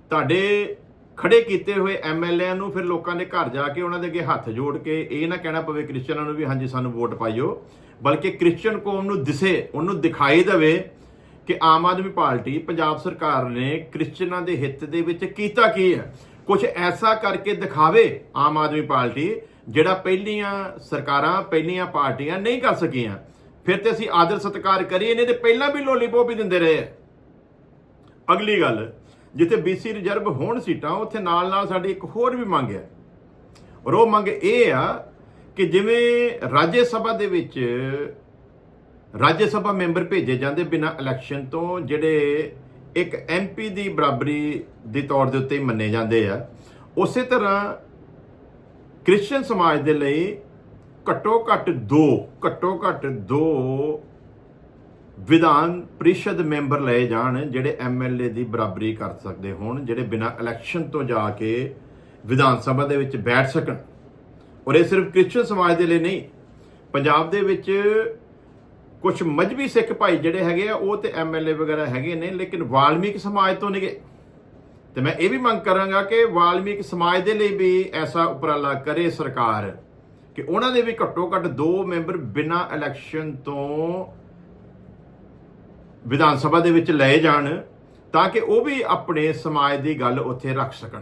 ਤੁਹਾਡੇ ਖੜੇ ਕੀਤੇ ਹੋਏ ਐਮਐਲਏ ਨੂੰ ਫਿਰ ਲੋਕਾਂ ਦੇ ਘਰ ਜਾ ਕੇ ਉਹਨਾਂ ਦੇ ਅੱਗੇ ਹੱਥ ਜੋੜ ਕੇ ਇਹ ਨਾ ਕਹਿਣਾ ਪਵੇ ਕ੍ਰਿਸਚੀਅਨਾਂ ਨੂੰ ਵੀ, ਹਾਂਜੀ, ਸਾਨੂੰ ਵੋਟ ਪਾਈਓ। ਬਲਕਿ ਕ੍ਰਿਸਚੀਅਨ ਕੌਮ ਨੂੰ ਦਿਸੇ, ਉਹਨੂੰ ਦਿਖਾਈ ਦੇਵੇ। ਕਿ ਆਮ ਆਦਮੀ ਪਾਰਟੀ, ਪੰਜਾਬ ਸਰਕਾਰ ਨੇ ਕ੍ਰਿਸਚਨਾਂ ਦੇ ਹਿੱਤ ਦੇ ਵਿੱਚ ਕੀਤਾ ਕੀ ਹੈ? ਕੁਝ ਐਸਾ ਕਰਕੇ ਦਿਖਾਵੇ ਆਮ ਆਦਮੀ ਪਾਰਟੀ, ਜਿਹੜਾ ਪਹਿਲੀਆਂ ਸਰਕਾਰਾਂ, ਪਹਿਲੀਆਂ ਪਾਰਟੀਆਂ ਨਹੀਂ ਕਰ ਸਕੀਆਂ। ਫਿਰ ਤੇ ਅਸੀਂ ਆਦਰ ਸਤਿਕਾਰ ਕਰੀਏ, ਨਹੀਂ ਤੇ ਪਹਿਲਾਂ ਵੀ ਲੋਲੀਪੋਪ ਹੀ ਦਿੰਦੇ ਰਹੇ। ਆ। ਅਗਲੀ ਗੱਲ, ਜਿੱਥੇ ਬੀਸੀ ਰਿਜ਼ਰਵ ਹੋਣ ਸੀਟਾਂ, ਉੱਥੇ ਨਾਲ ਨਾਲ ਸਾਡੀ ਇੱਕ ਹੋਰ ਵੀ ਮੰਗ ਹੈ। ਔਰ ਉਹ ਮੰਗ ਇਹ ਆ ਕਿ ਜਿਵੇਂ ਰਾਜ ਸਭਾ ਦੇ ਵਿੱਚ ਰਾਜ ਸਭਾ ਮੈਂਬਰ ਭੇਜੇ ਜਾਂਦੇ ਬਿਨਾਂ ਇਲੈਕਸ਼ਨ ਤੋਂ ਜਿਹੜੇ ਇੱਕ ਐਮਪੀ ਦੀ ਬਰਾਬਰੀ ਦੇ ਤੌਰ ਦੇ ਉੱਤੇ ਮੰਨੇ ਜਾਂਦੇ ਆ, ਉਸੇ ਤਰ੍ਹਾਂ ਕ੍ਰਿਸਚੀਅਨ ਸਮਾਜ ਦੇ ਲਈ ਘੱਟੋ ਘੱਟ ਦੋ, ਘੱਟੋ ਘੱਟ ਦੋ ਵਿਧਾਨ ਪ੍ਰੀਸ਼ਦ ਮੈਂਬਰ ਲਏ ਜਾਣ, ਜਿਹੜੇ ਐਮਐਲਏ ਦੀ ਬਰਾਬਰੀ ਕਰ ਸਕਦੇ ਹੋਣ, ਜਿਹੜੇ ਬਿਨਾਂ ਇਲੈਕਸ਼ਨ ਤੋਂ ਜਾ ਕੇ ਵਿਧਾਨ ਸਭਾ ਦੇ ਵਿੱਚ ਬੈਠ ਸਕਣ। ਔਰ ਇਹ ਸਿਰਫ ਕ੍ਰਿਸਚੀਅਨ ਸਮਾਜ ਦੇ ਲਈ ਨਹੀਂ, ਪੰਜਾਬ ਦੇ ਵਿੱਚ ਕੁਝ ਮਜਬੀ ਸਿੱਖ ਭਾਈ ਜਿਹੜੇ ਹੈਗੇ ਆ, ਉਹ ਤੇ ਐਮਐਲਏ ਵਗੈਰਾ ਹੈਗੇ ਨੇ, ਲੇਕਿਨ ਵਾਲਮੀਕ ਸਮਾਜ ਤੋਂ ਨਹੀਂਗੇ। ਤੇ ਮੈਂ ਇਹ ਵੀ ਮੰਗ ਕਰਾਂਗਾ ਕਿ ਵਾਲਮੀਕ ਸਮਾਜ ਦੇ ਲਈ ਵੀ ਐਸਾ ਉਪਰਾਲਾ ਕਰੇ ਸਰਕਾਰ ਕਿ ਉਹਨਾਂ ਦੇ ਵੀ ਘੱਟੋ ਘੱਟ ਦੋ ਮੈਂਬਰ ਬਿਨਾਂ ਇਲੈਕਸ਼ਨ ਤੋਂ ਵਿਧਾਨ ਸਭਾ ਦੇ ਵਿੱਚ ਲਏ ਜਾਣ, ਤਾਂ ਕਿ ਉਹ ਵੀ ਆਪਣੇ ਸਮਾਜ ਦੀ ਗੱਲ ਉੱਥੇ ਰੱਖ ਸਕਣ।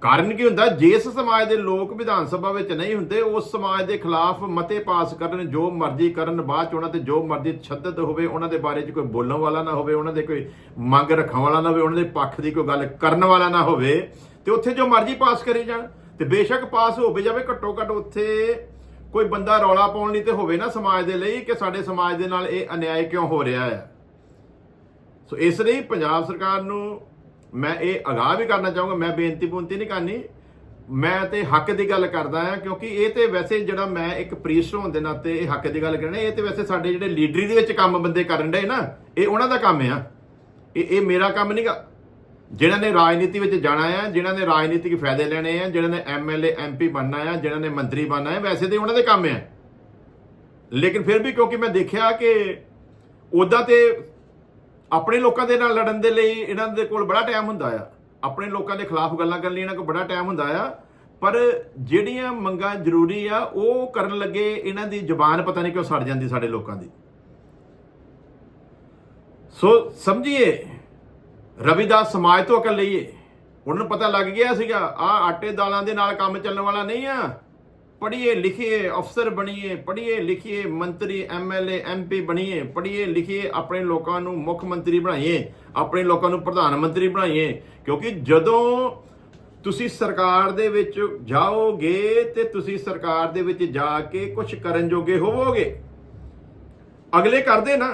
ਕਾਰਨ ਕੀ ਹੁੰਦਾ? ਜਿਸ ਸਮਾਜ ਦੇ ਲੋਕ ਵਿਧਾਨ ਸਭਾ ਵਿੱਚ ਨਹੀਂ ਹੁੰਦੇ, ਉਸ ਸਮਾਜ ਦੇ ਖਿਲਾਫ ਮਤੇ ਪਾਸ ਕਰਨ, ਜੋ ਮਰਜ਼ੀ ਕਰਨ, ਬਾਅਦ ਚ ਉਹਨਾਂ ਤੇ ਜੋ ਮਰਜ਼ੀ ਤਸ਼ੱਦਦ ਹੋਵੇ, ਉਹਨਾਂ ਦੇ ਬਾਰੇ ਚ ਕੋਈ ਬੋਲਣ ਵਾਲਾ ਨਾ ਹੋਵੇ, ਉਹਨਾਂ ਦੇ ਕੋਈ ਮੰਗ ਰੱਖਣ ਵਾਲਾ ਨਾ ਹੋਵੇ, ਉਹਨਾਂ ਦੇ ਪੱਖ ਦੀ ਕੋਈ ਗੱਲ ਕਰਨ ਵਾਲਾ ਨਾ ਹੋਵੇ, ਤੇ ਉੱਥੇ ਜੋ ਮਰਜ਼ੀ ਪਾਸ ਕਰੀ ਜਾਣ। ਤੇ ਬੇਸ਼ੱਕ ਪਾਸ ਹੋਵੇ ਜਾਵੇ, ਘੱਟੋ ਘੱਟ ਉੱਥੇ ਕੋਈ ਬੰਦਾ ਰੌਲਾ ਪਾਉਣ ਲਈ ਤੇ ਹੋਵੇ ਨਾ ਸਮਾਜ ਦੇ ਲਈ, ਕਿ ਸਾਡੇ ਸਮਾਜ ਦੇ ਨਾਲ ਇਹ ਅਨਿਆਏ ਕਿਉਂ ਹੋ ਰਿਹਾ ਹੈ। ਸੋ ਇਸ ਲਈ ਪੰਜਾਬ ਸਰਕਾਰ ਨੂੰ ਮੈਂ ਇਹ ਅਗਾਹ ਵੀ ਕਰਨਾ ਚਾਹੂੰਗਾ, ਮੈਂ ਬੇਨਤੀ ਬੁੰਤੀ ਨਹੀਂ ਕਰਨੀ। ਮੈਂ ਤੇ ਹੱਕ ਦੀ ਗੱਲ ਕਰਦਾ ਹਾਂ, ਕਿਉਂਕਿ ਇਹ ਤੇ ਵੈਸੇ ਜਿਹੜਾ ਮੈਂ ਇੱਕ ਪ੍ਰੀਸਟ ਹੋਣ ਦੇ ਨਾਤੇ ਇਹ ਹੱਕ ਦੀ ਗੱਲ ਕਰਨਾ, ਇਹ ਤੇ ਵੈਸੇ ਸਾਡੇ ਜਿਹੜੇ ਲੀਡਰੀ ਦੇ ਵਿੱਚ ਕੰਮ ਬੰਦੇ ਕਰਨ ਡਏ ਨਾ, ਇਹ ਉਹਨਾਂ ਦਾ ਕੰਮ ਆ। ਇਹ ਇਹ ਮੇਰਾ ਕੰਮ ਨਹੀਂਗਾ ਜਿਨ੍ਹਾਂ ਨੇ ਰਾਜਨੀਤੀ ਵਿੱਚ ਜਾਣਾ ਆ, ਜਿਨ੍ਹਾਂ ਨੇ ਰਾਜਨੀਤਿਕ ਫਾਇਦੇ ਲੈਣੇ ਆ, ਜਿਨ੍ਹਾਂ ਨੇ ਐਮਐਲਏ ਐਮਪੀ ਬਣਨਾ ਆ, ਜਿਨ੍ਹਾਂ ਨੇ ਮੰਤਰੀ ਬਣਨਾ ਆ, ਵੈਸੇ ਤੇ ਉਹਨਾਂ ਦੇ ਕੰਮ ਆ। ਲੇਕਿਨ ਫਿਰ ਵੀ ਕਿਉਂਕਿ ਮੈਂ ਦੇਖਿਆ ਕਿ ਉਦਾਂ ਤੇ ਆਪਣੇ ਲੋਕਾਂ ਦੇ ਨਾਲ ਲੜਨ ਦੇ ਲਈ ਇਹਨਾਂ ਦੇ ਕੋਲ ਬੜਾ ਟਾਈਮ ਹੁੰਦਾ ਆ। ਆਪਣੇ ਲੋਕਾਂ ਦੇ ਖਿਲਾਫ ਗੱਲਾਂ ਕਰਨ ਲਈ ਇਹਨਾਂ ਕੋਲ ਬੜਾ ਟਾਈਮ ਹੁੰਦਾ ਆ। ਪਰ ਜਿਹੜੀਆਂ ਮੰਗਾਂ ਜ਼ਰੂਰੀ ਆ, ਉਹ ਕਰਨ ਲੱਗੇ ਇਹਨਾਂ ਦੀ ਜ਼ੁਬਾਨ ਪਤਾ ਨਹੀਂ ਕਿਉਂ ਸੜ ਜਾਂਦੀ ਸਾਡੇ ਲੋਕਾਂ ਦੀ। ਸੋ ਸਮਝੀਏ, ਰਵਿਦਾਸ ਸਮਾਜ ਤੋਂ ਅਕਲ ਲਈਏ। ਉਹਨਾਂ ਨੂੰ ਪਤਾ ਲੱਗ ਗਿਆ ਸੀਗਾ ਆ ਆਟੇ ਦਾਲਾਂ ਦੇ ਨਾਲ ਕੰਮ ਚੱਲਣ ਵਾਲਾ ਨਹੀਂ ਆ। ਪੜ੍ਹੀਏ ਲਿਖੀਏ ਅਫਸਰ ਬਣੀਏ ਪੜ੍ਹੀਏ ਲਿਖੀਏ ਮੰਤਰੀ ਐਮਐਲਏ ਐਮਪੀ ਬਣੀਏ ਪੜ੍ਹੀਏ ਲਿਖੀਏ ਆਪਣੇ ਲੋਕਾਂ ਨੂੰ ਮੁੱਖ ਮੰਤਰੀ ਬਣਾਈਏ ਆਪਣੇ ਲੋਕਾਂ ਨੂੰ ਪ੍ਰਧਾਨ ਮੰਤਰੀ ਬਣਾਈਏ ਕਿਉਂਕਿ ਜਦੋਂ ਤੁਸੀਂ ਸਰਕਾਰ ਦੇ ਵਿੱਚ ਜਾਓਗੇ ਤੇ ਤੁਸੀਂ ਸਰਕਾਰ ਦੇ ਵਿੱਚ ਜਾ ਕੇ ਕੁਝ ਕਰਨ ਜੋਗੇ ਹੋਵੋਗੇ ਅਗਲੇ ਕਰਦੇ ਨਾ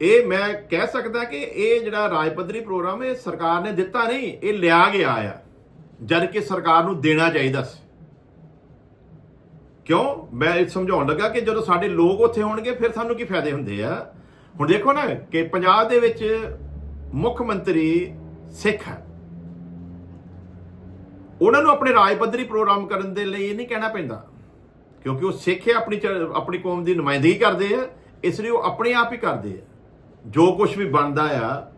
ਇਹ ਮੈਂ ਕਹਿ ਸਕਦਾ ਕਿ ਇਹ ਜਿਹੜਾ ਰਾਜ ਪੱਧਰੀ ਪ੍ਰੋਗਰਾਮ ਇਹ ਸਰਕਾਰ ਨੇ ਦਿੱਤਾ ਨਹੀਂ ਇਹ ਲਿਆ ਗਿਆ ਆ ਜਦ ਕਿ ਸਰਕਾਰ ਨੂੰ ਦੇਣਾ ਚਾਹੀਦਾ ਸੀ। ਕਿਉਂ? ਮੈਂ ਇਹ ਸਮਝਾਉਣ ਲੱਗਾ ਕਿ ਜਦੋਂ ਸਾਡੇ ਲੋਕ ਉੱਥੇ ਹੋਣਗੇ, ਫਿਰ ਸਾਨੂੰ ਕੀ ਫਾਇਦੇ ਹੁੰਦੇ ਆ? ਹੁਣ ਦੇਖੋ ਨਾ ਕਿ ਪੰਜਾਬ ਦੇ ਵਿੱਚ ਮੁੱਖ ਮੰਤਰੀ ਸਿੱਖ ਹੈ। ਉਹਨਾਂ ਨੂੰ ਆਪਣੇ ਰਾਜ ਪੱਧਰੀ ਪ੍ਰੋਗਰਾਮ ਕਰਨ ਦੇ ਲਈ ਇਹ ਨਹੀਂ ਕਹਿਣਾ ਪੈਂਦਾ। ਕਿਉਂਕਿ ਉਹ ਸਿੱਖ ਹੈ, ਆਪਣੀ ਚ- ਆਪਣੀ ਕੌਮ ਦੀ ਨੁਮਾਇੰਦਗੀ ਕਰਦੇ ਆ, ਇਸ ਲਈ ਉਹ ਆਪਣੇ ਆਪ ਹੀ ਕਰਦੇ ਆ। ਜੋ ਕੁਝ ਵੀ ਬਣਦਾ ਆ,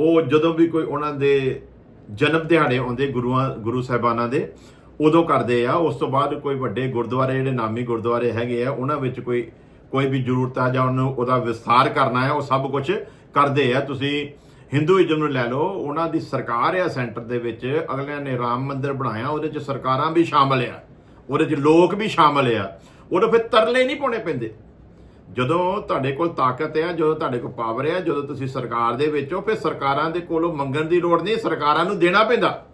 ਉਹ ਜਦੋਂ ਵੀ ਕੋਈ ਉਹਨਾਂ ਦੇ ਜਨਮ ਦਿਹਾੜੇ ਆਉਂਦੇ ਗੁਰੂਆਂ, ਗੁਰੂ ਸਾਹਿਬਾਨਾਂ ਦੇ, ਉਦੋਂ ਕਰਦੇ ਆ। ਉਸ ਤੋਂ ਬਾਅਦ ਕੋਈ ਵੱਡੇ ਗੁਰਦੁਆਰੇ, ਜਿਹੜੇ ਨਾਮੀ ਗੁਰਦੁਆਰੇ ਹੈਗੇ ਆ, ਉਹਨਾਂ ਵਿੱਚ ਕੋਈ ਕੋਈ ਵੀ ਜ਼ਰੂਰਤ ਆ ਜਾਂ ਉਹਨੂੰ, ਉਹਦਾ ਵਿਸਥਾਰ ਕਰਨਾ ਹੈ ਉਹ ਸਭ ਕੁਝ ਕਰਦੇ ਆ। ਤੁਸੀਂ ਹਿੰਦੂਇਜ਼ਮ ਨੂੰ ਲੈ ਲਓ, ਉਹਨਾਂ ਦੀ ਸਰਕਾਰ ਆ ਸੈਂਟਰ ਦੇ ਵਿੱਚ, ਅਗਲਿਆਂ ਨੇ ਰਾਮ ਮੰਦਿਰ ਬਣਾਇਆ, ਉਹਦੇ 'ਚ ਸਰਕਾਰਾਂ ਵੀ ਸ਼ਾਮਲ ਆ। ਉਹਦੇ 'ਚ ਲੋਕ ਵੀ ਸ਼ਾਮਲ ਆ। ਉਹਦੇ ਫਿਰ ਤਰਲੇ ਨਹੀਂ ਪਾਉਣੇ ਪੈਂਦੇ। ਜਦੋਂ ਤੁਹਾਡੇ ਕੋਲ ਤਾਕਤ ਹੈ ਜਦੋਂ ਤੁਹਾਡੇ ਕੋਲ ਪਾਵਰ ਹੈ ਜਦੋਂ ਤੁਸੀਂ ਸਰਕਾਰ ਦੇ ਵਿੱਚ ਹੋ ਫਿਰ ਸਰਕਾਰਾਂ ਦੇ ਕੋਲੋਂ ਮੰਗਣ ਦੀ ਲੋੜ ਨਹੀਂ, ਸਰਕਾਰਾਂ ਨੂੰ ਦੇਣਾ ਪੈਂਦਾ।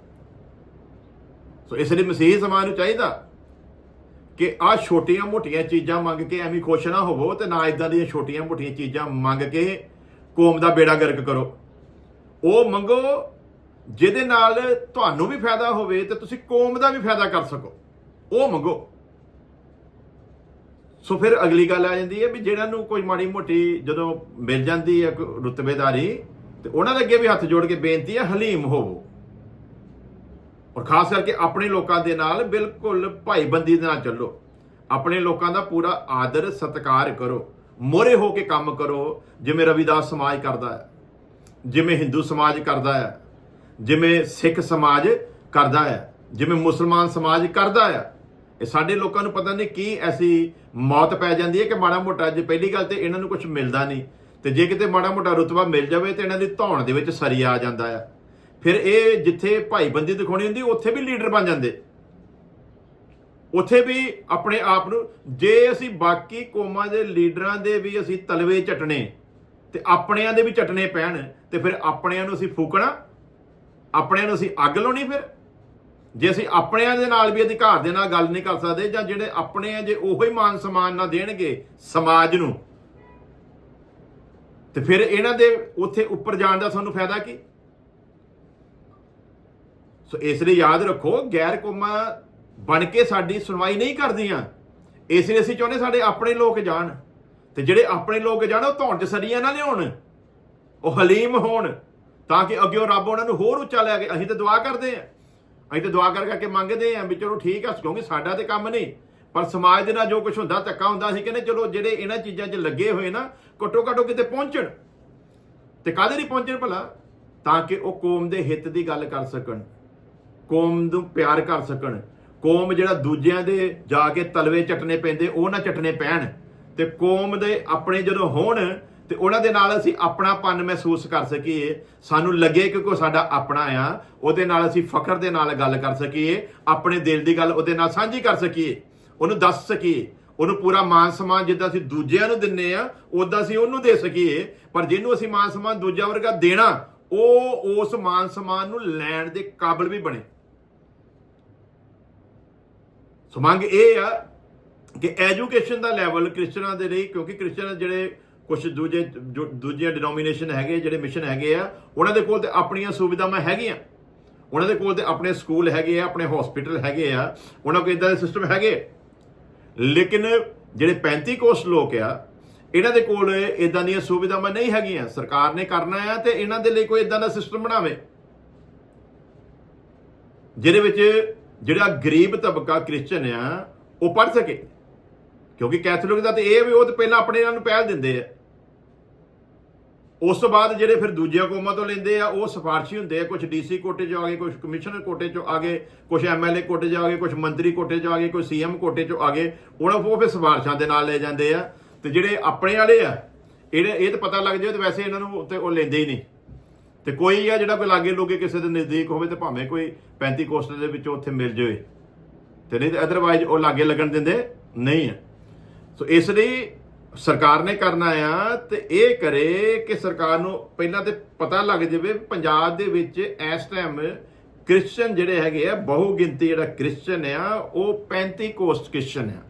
ਸੋ ਇਸ ਲਈ ਮਸੀਹ ਸਮਾਜ ਨੂੰ ਚਾਹੀਦਾ ਕਿ ਆ ਛੋਟੀਆਂ ਮੋਟੀਆਂ ਚੀਜ਼ਾਂ ਮੰਗ ਕੇ ਐਵੇਂ ਖੁਸ਼ ਨਾ ਹੋਵੋ ਤੇ ਨਾ ਇਦਾਂ ਦੀਆਂ ਛੋਟੀਆਂ ਮੋਟੀਆਂ ਚੀਜ਼ਾਂ ਮੰਗ ਕੇ ਕੌਮ ਦਾ ਬੇੜਾ ਗਰਕ ਕਰੋ। ਉਹ ਮੰਗੋ ਜਿਹਦੇ ਨਾਲ ਤੁਹਾਨੂੰ ਵੀ ਫਾਇਦਾ ਹੋਵੇ ਤੇ ਤੁਸੀਂ ਕੌਮ ਦਾ ਵੀ ਫਾਇਦਾ ਕਰ ਸਕੋ। ਉਹ ਮੰਗੋ। ਸੋ ਫਿਰ ਅਗਲੀ ਗੱਲ ਆ ਜਾਂਦੀ ਹੈ ਵੀ ਜਿਹੜਾ ਨੂੰ ਕੋਈ ਮਾੜੀ ਮੋਟੀ ਜਦੋਂ ਮਿਲ ਜਾਂਦੀ ਹੈ ਰੁਤਬੇਦਾਰੀ, ਤੇ ਉਹਨਾਂ ਦੇ ਅੱਗੇ ਵੀ ਹੱਥ ਜੋੜ ਕੇ ਬੇਨਤੀ ਹੈ ਹਲੀਮ ਹੋਵੋ। ਔਰ ਖਾਸ ਕਰਕੇ ਆਪਣੇ ਲੋਕਾਂ ਦੇ ਨਾਲ ਬਿਲਕੁਲ ਭਾਈਬੰਦੀ ਦੇ ਨਾਲ ਚੱਲੋ। ਆਪਣੇ ਲੋਕਾਂ ਦਾ ਪੂਰਾ ਆਦਰ, ਸਤਿਕਾਰ ਕਰੋ। ਮੋਰੇ ਹੋ ਕੇ ਕੰਮ ਕਰੋ, ਜਿਵੇਂ ਰਵਿਦਾਸ ਸਮਾਜ ਕਰਦਾ ਹੈ, ਜਿਵੇਂ ਹਿੰਦੂ ਸਮਾਜ ਕਰਦਾ ਹੈ, ਜਿਵੇਂ ਸਿੱਖ ਸਮਾਜ ਕਰਦਾ ਹੈ, ਜਿਵੇਂ ਮੁਸਲਮਾਨ ਸਮਾਜ ਕਰਦਾ ਹੈ। ਇਹ ਸਾਡੇ ਲੋਕਾਂ ਨੂੰ ਪਤਾ ਨਹੀਂ ਕੀ ਐਸੀ ਮੌਤ ਪੈ ਜਾਂਦੀ ਹੈ ਕਿ ਮਾੜਾ ਮੋਟਾ ਜੇ ਪਹਿਲੀ ਗੱਲ ਤੇ ਇਹਨਾਂ ਨੂੰ ਕੁਝ ਮਿਲਦਾ ਨਹੀਂ। ਤੇ ਜੇ ਕਿਤੇ ਮਾੜਾ ਮੋਟਾ ਰੁਤਬਾ ਮਿਲ ਜਾਵੇ ਤੇ ਇਹਨਾਂ ਦੀ ਧੌਣ ਦੇ ਵਿੱਚ ਸਰੀ ਆ ਜਾਂਦਾ ਆ। ਫਿਰ ਇਹ ਜਿੱਥੇ ਭਾਈਬੰਦੀ ਦਿਖਾਉਣੀ ਹੁੰਦੀ, ਉੱਥੇ ਵੀ ਲੀਡਰ ਬਣ ਜਾਂਦੇ। ਉੱਥੇ ਵੀ ਆਪਣੇ ਆਪ ਨੂੰ, ਜੇ ਅਸੀਂ ਬਾਕੀ ਕੌਮਾਂ ਦੇ ਲੀਡਰਾਂ ਦੇ ਵੀ ਅਸੀਂ ਤਲਵੇ ਚਟਣੇ ਤੇ ਆਪਣਿਆਂ ਦੇ ਵੀ ਚਟਣੇ ਪੈਣ, ਤੇ ਫਿਰ ਆਪਣਿਆਂ ਨੂੰ ਅਸੀਂ ਫੂਕਣਾ, ਆਪਣਿਆਂ ਨੂੰ ਅਸੀਂ ਅੱਗ ਲਾਉਣੀ ਫਿਰ? ਜੇ ਅਸੀਂ ਆਪਣਿਆਂ ਦੇ ਨਾਲ ਵੀ ਅਧਿਕਾਰ ਦੇ ਨਾਲ ਗੱਲ ਨਹੀਂ ਕਰ ਸਕਦੇ ਜਾਂ ਜਿਹੜੇ ਆਪਣੇ ਆ, ਜੇ ਉਹੋ ਹੀ ਮਾਨ ਸਨਮਾਨ ਨਾ ਦੇਣਗੇ ਸਮਾਜ ਨੂੰ, ਤੇ ਫਿਰ ਇਹਨਾਂ ਦੇ ਉੱਥੇ ਉੱਪਰ ਜਾਣ ਦਾ ਸਾਨੂੰ ਫਾਇਦਾ ਕੀ? ਸੋ ਇਸ ਲਈ ਯਾਦ ਰੱਖੋ, ਗੈਰ ਕੌਮਾਂ ਬਣ ਕੇ ਸਾਡੀ ਸੁਣਵਾਈ ਨਹੀਂ ਕਰਦੀਆਂ। ਇਸ ਲਈ ਅਸੀਂ ਚਾਹੁੰਦੇ ਸਾਡੇ ਆਪਣੇ ਲੋਕ ਜਾਣ। ਤੇ ਜਿਹੜੇ ਆਪਣੇ ਲੋਕ ਜਾਣ, ਉਹ ਧੌਣ ਚ ਸਰੀਆਂ ਨਾ ਲਿਆਉਣ, ਉਹ ਹਲੀਮ ਹੋਣ, ਤਾਂ ਕਿ ਅੱਗੇ ਰੱਬ ਉਹਨਾਂ ਨੂੰ ਹੋਰ ਉੱਚਾ ਲੈ ਕੇ ਅਸੀਂ ਤਾਂ ਦੁਆ ਕਰਦੇ ਆਂ। ਅਸੀਂ ਤਾਂ ਦੁਆ ਕਰ ਕਰਕੇ ਮੰਗਦੇ ਆਂ ਵੀ ਚਲੋ ਠੀਕ ਆ, ਕਿਉਂਕਿ ਸਾਡਾ ਤੇ ਕੰਮ ਨਹੀਂ। ਪਰ ਸਮਾਜ ਦੇ ਨਾਲ ਜੋ ਕੁਝ ਹੁੰਦਾ, ਧੱਕਾ ਹੁੰਦਾ, ਅਸੀਂ ਕਹਿੰਦੇ ਚਲੋ ਜਿਹੜੇ ਇਹਨਾਂ ਚੀਜ਼ਾਂ 'ਚ ਲੱਗੇ ਹੋਏ ਨਾ, ਘੱਟੋ ਘੱਟੋ ਕਿਤੇ ਪਹੁੰਚਣ। ਤੇ ਕਾਹਦੇ ਲਈ ਪਹੁੰਚਣ ਭਲਾ? ਤਾਂ ਕਿ ਉਹ ਕੌਮ ਦੇ ਹਿੱਤ ਦੀ ਗੱਲ ਕਰ ਸਕਣ, ਕੌਮ ਨੂੰ ਪਿਆਰ ਕਰ ਸਕਣ। ਕੌਮ ਜਿਹੜਾ ਦੂਜਿਆਂ ਦੇ ਜਾ ਕੇ ਤਲਵੇ ਚਟਨੇ ਪੈਂਦੇ, ਉਹ ਨਾ ਚਟਨੇ ਪੈਣ। ਤੇ ਕੌਮ ਦੇ ਆਪਣੇ ਜਦੋਂ ਹੋਣ ਤੇ ਉਹਨਾਂ ਦੇ ਨਾਲ ਅਸੀਂ ਆਪਣਾਪਨ ਮਹਿਸੂਸ ਕਰ ਸਕੀਏ। ਸਾਨੂੰ ਲੱਗੇ ਕਿ ਕੋਈ ਸਾਡਾ ਆਪਣਾ ਆ, ਉਹਦੇ ਨਾਲ ਅਸੀਂ ਫਖਰ ਦੇ ਨਾਲ ਗੱਲ ਕਰ ਸਕੀਏ, ਆਪਣੇ ਦਿਲ ਦੀ ਗੱਲ ਉਹਦੇ ਨਾਲ ਸਾਂਝੀ ਕਰ ਸਕੀਏ। ਉਹਨੂੰ ਦੱਸ ਸਕੀਏ। ਉਹਨੂੰ ਪੂਰਾ ਮਾਨ ਸਮਾਨ ਜਿੱਦਾਂ ਅਸੀਂ ਦੂਜਿਆਂ ਨੂੰ ਦਿੰਨੇ ਆ ਉਦਾਂ ਅਸੀਂ ਉਹਨੂੰ ਦੇ ਸਕੀਏ। ਪਰ ਜਿਹਨੂੰ ਅਸੀਂ ਮਾਨ ਸਮਾਨ ਦੂਜਾ ਵਰਗਾ ਦੇਣਾ, ਉਹ ਉਸ ਮਾਨ ਸਮਾਨ ਨੂੰ ਲੈਣ ਦੇ ਕਾਬਿਲ ਵੀ ਬਣੇ। ਸੋ ਮੰਗ ਇਹ ਆ ਕਿ ਐਜੂਕੇਸ਼ਨ ਦਾ ਲੈਵਲ ਕ੍ਰਿਸਚਨਾਂ ਦੇ ਲਈ, ਕਿਉਂਕਿ ਕ੍ਰਿਸਚਨ ਜਿਹੜੇ ਕੁਝ ਦੂਜੇ, ਜੋ ਦੂਜੀਆਂ ਡਿਨੋਮੀਨੇਸ਼ਨ ਹੈਗੇ, ਜਿਹੜੇ ਮਿਸ਼ਨ ਹੈਗੇ ਆ, ਉਹਨਾਂ ਦੇ ਕੋਲ ਤੇ ਆਪਣੀਆਂ ਸੁਵਿਧਾਵਾਂ ਹੈਗੀਆਂ। ਉਹਨਾਂ ਦੇ ਕੋਲ ਤੇ ਆਪਣੇ ਸਕੂਲ ਹੈਗੇ ਆ, ਆਪਣੇ ਹਸਪੀਟਲ ਹੈਗੇ ਆ, ਉਹਨਾਂ ਕੋਲ ਇਦਾਂ ਦੇ ਸਿਸਟਮ ਹੈਗੇ। ਲੇਕਿਨ ਜਿਹੜੇ 35 ਕੋਸ ਲੋਕ ਆ, ਇਹਨਾਂ ਦੇ ਕੋਲ ਇਦਾਂ ਦੀਆਂ ਸੁਵਿਧਾਵਾਂ ਨਹੀਂ ਹੈਗੀਆਂ। ਸਰਕਾਰ ਨੇ ਕਰਨਾ ਆ ਤੇ ਇਹਨਾਂ ਦੇ ਲਈ ਕੋਈ ਇਦਾਂ ਦਾ ਸਿਸਟਮ ਬਣਾਵੇ। ਜਿਹਦੇ ਵਿੱਚ ਜਿਹੜਾ ਗਰੀਬ ਤਬਕਾ ਕ੍ਰਿਸਚਨ ਆ, ਉਹ ਪੜ ਸਕੇ। ਕਿਉਂਕਿ ਕੈਥੋਲਿਕ ਦਾ ਤੇ ਇਹ ਵੀ ਉਹ ਤਾਂ ਪਹਿਲਾਂ ਆਪਣੇ ਇਹਨਾਂ ਨੂੰ ਪਹਿਲ ਦਿੰਦੇ ਆ। ਉਸ ਤੋਂ ਬਾਅਦ ਜਿਹੜੇ ਫਿਰ ਦੂਜੀਆਂ ਕੌਮਾਂ ਤੋਂ ਲੈਂਦੇ ਆ, ਉਹ ਸਿਫਾਰਸ਼ੀ ਹੁੰਦੇ ਆ ਕੁਝ ਡੀਸੀ ਕੋਟੇ 'ਚ ਆ ਗਏ ਕੁਝ ਕਮਿਸ਼ਨਰ ਕੋਟੇ 'ਚ ਆ ਗਏ ਕੁਝ ਐਮਐਲਏ ਕੋਟੇ 'ਚ ਆ ਗਏ ਕੁਝ ਮੰਤਰੀ ਕੋਟੇ 'ਚ ਆ ਗਏ ਕੋਈ ਸੀਐਮ ਕੋਟੇ 'ਚ ਆ ਗਏ ਉਹਨਾਂ ਉਹ ਫਿਰ ਸਿਫਾਰਸ਼ਾਂ ਦੇ ਨਾਲ ਲੈ ਜਾਂਦੇ ਆ। ਤੇ ਜਿਹੜੇ ਆਪਣੇ ਵਾਲੇ ਆ, ਇਹਦੇ, ਇਹ ਤਾਂ ਪਤਾ ਲੱਗ ਜਾਏ ਤੇ ਵੈਸੇ ਇਹਨਾਂ ਨੂੰ ਉੱਤੇ ਉਹ ਲੈਂਦੇ ਹੀ ਨਹੀਂ। ਤੇ ਕੋਈ ਆ ਜਿਹੜਾ ਕੋਈ ਲਾਗੇ ਲੋਗੇ ਕਿਸੇ ਦੇ ਨਜ਼ਦੀਕ ਹੋਵੇ ਤੇ ਭਾਵੇਂ ਕੋਈ 35 ਕੋਸਟ ਦੇ ਵਿੱਚੋਂ ਉੱਥੇ ਮਿਲ ਜਾਵੇ। ਤੇ ਨਹੀਂ ਤੇ ਅਦਰਵਾਈਜ਼ ਉਹ ਲਾਗੇ ਲੱਗਣ ਦਿੰਦੇ ਨਹੀਂ ਆ। ਸੋ ਇਸ ਲਈ ਸਰਕਾਰ ਨੇ ਕਰਨਾ ਆ ਤੇ ਇਹ ਕਰੇ ਕਿ ਸਰਕਾਰ ਨੂੰ ਪਹਿਲਾਂ ਤੇ ਪਤਾ ਲੱਗ ਜਾਵੇ ਪੰਜਾਬ ਦੇ ਵਿੱਚ ਇਸ ਟਾਈਮ ਕ੍ਰਿਸਚੀਅਨ ਜਿਹੜੇ ਹੈਗੇ ਆ, ਬਹੁ ਗਿਣਤੀ ਜਿਹੜਾ ਕ੍ਰਿਸਚੀਅਨ ਆ, ਉਹ 35 ਕੋਸਟ ਕ੍ਰਿਸਚੀਅਨ ਆ।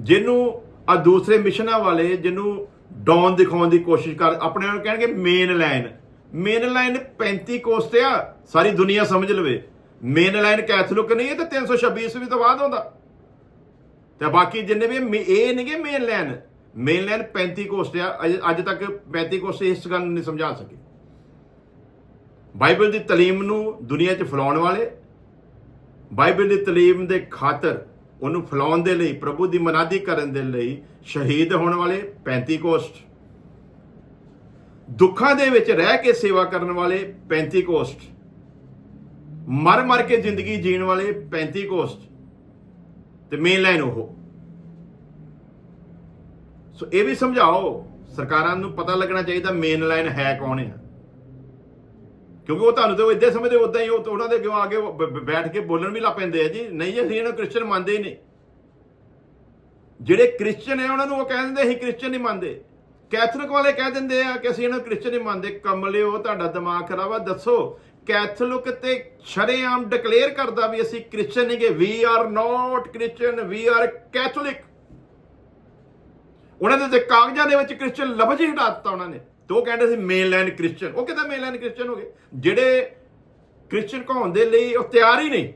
ਜਿਹਨੂੰ ਆ ਦੂਸਰੇ ਮਿਸ਼ਨਾਂ ਵਾਲੇ ਜਿਹਨੂੰ ਡਾਊਨ ਦਿਖਾਉਣ ਦੀ ਕੋਸ਼ਿਸ਼ ਕਰ, ਆਪਣੇ ਨੂੰ ਕਹਿਣਗੇ main line main line 35 coast ਆ, ਸਾਰੀ ਦੁਨੀਆ ਸਮਝ ਲਵੇ। ਮੇਨ ਲਾਈਨ ਕੈਥੋਲਿਕ ਨਹੀਂ ਇਹ ਤਾਂ 326 ਈਸਵੀ ਤੋਂ ਬਾਅਦ ਆਉਂਦਾ। ਤੇ ਬਾਕੀ ਜਿੰਨੇ ਵੀ ਮੇ- ਇਹ ਨੇਗੇ main line main line 35 coast ਆ। ਅਜ- ਅੱਜ ਤੱਕ 35 ਕੋਸਟ ਇਸ ਗੱਲ ਨੂੰ ਨਹੀਂ ਸਮਝਾ ਸਕੇ। ਬਾਈਬਲ ਦੀ ਤਾਲੀਮ ਨੂੰ ਦੁਨੀਆ 'ਚ ਫੈਲਾਉਣ ਵਾਲੇ, ਬਾਈਬਲ ਦੀ ਤਾਲੀਮ ਦੇ ਖਾਤਰ ਉਹਨੂੰ ਫੈਲਾਉਣ ਦੇ ਲਈ, ਪ੍ਰਭੂ ਦੀ ਮਨਾਦੀ ਕਰਨ ਦੇ ਲਈ ਸ਼ਹੀਦ ਹੋਣ ਵਾਲੇ 35 ਕੋਸਟ ਦੁੱਖਾਂ ਦੇ ਵਿੱਚ ਰਹਿ ਕੇ ਸੇਵਾ ਕਰਨ ਵਾਲੇ 35 ਕੋਸਟ ਮਰ ਮਰ ਕੇ ਜ਼ਿੰਦਗੀ ਜੀਣ ਵਾਲੇ 35 ਕੋਸਟ ਤੇ ਮੇਨ ਲਾਈਨ ਉਹ। ਸੋ ਇਹ ਵੀ ਸਮਝਾਓ, ਸਰਕਾਰਾਂ ਨੂੰ ਪਤਾ ਲੱਗਣਾ ਚਾਹੀਦਾ ਮੇਨ ਲਾਈਨ ਹੈ ਕੌਣ ਹੈ ਕਿਉਂਕਿ ਉਹ ਤੁਹਾਨੂੰ ਤੇ ਉਹ ਇਦਾਂ ਸਮਝਦੇ, ਉਦਾਂ ਹੀ ਉਹ ਉਹਨਾਂ ਦੇ ਕਿਉਂ ਆ ਕੇ ਬ- ਬੈਠ ਕੇ ਬੋਲਣ ਵੀ ਲੱਗ ਪੈਂਦੇ ਆ ਜੀ। ਨਹੀਂ, ਅਸੀਂ ਇਹਨਾਂ ਨੂੰ ਕ੍ਰਿਸਚੀਅਨ ਮੰਨਦੇ ਹੀ ਨਹੀਂ। ਜਿਹੜੇ ਕ੍ਰਿਸਚੀਅਨ ਹੈ ਉਹਨਾਂ ਨੂੰ ਉਹ ਕਹਿ ਦਿੰਦੇ, ਅਸੀਂ ਕ੍ਰਿਸਚੀਅਨ ਨਹੀਂ ਮੰਨਦੇ। ਕੈਥੋਲਿਕ ਵਾਲੇ ਕਹਿ ਦਿੰਦੇ ਆ ਕਿ ਅਸੀਂ ਇਹਨਾਂ ਨੂੰ ਕ੍ਰਿਸਚੀਅਨ ਨਹੀਂ ਮੰਨਦੇ। ਕਮਲਿਓ, ਤੁਹਾਡਾ ਦਿਮਾਗ ਖਰਾਬ ਆ, ਦੱਸੋ। ਕੈਥੋਲਿਕ ਤੇ ਸ਼ਰੇਆਮ ਡਿਕਲੇਅਰ ਕਰਦਾ ਵੀ ਅਸੀਂ Christian ਨਹੀਂਗੇ। We are not Christian we are Catholic ਉਹਨਾਂ ਦੇ ਤੇ ਕਾਗਜ਼ਾਂ ਦੇ ਵਿੱਚ ਕ੍ਰਿਸਚੀਅਨ ਲਫ਼ਜ਼ ਹੀ ਹਟਾ ਦਿੱਤਾ ਉਹਨਾਂ ਨੇ। ਤੇ ਉਹ ਕਹਿੰਦੇ ਸੀ ਮੇਨਲੈਂਡ ਕ੍ਰਿਸਚੀਅਨ ਉਹ ਕਿਦਾਂ ਮੇਨਲੈਂਡ ਕ੍ਰਿਸਚੀਅਨ ਹੋ ਗਏ? ਜਿਹੜੇ ਕ੍ਰਿਸਚੀਅਨ ਕਹਾਉਣ ਦੇ ਲਈ ਉਹ ਤਿਆਰ ਹੀ ਨਹੀਂ।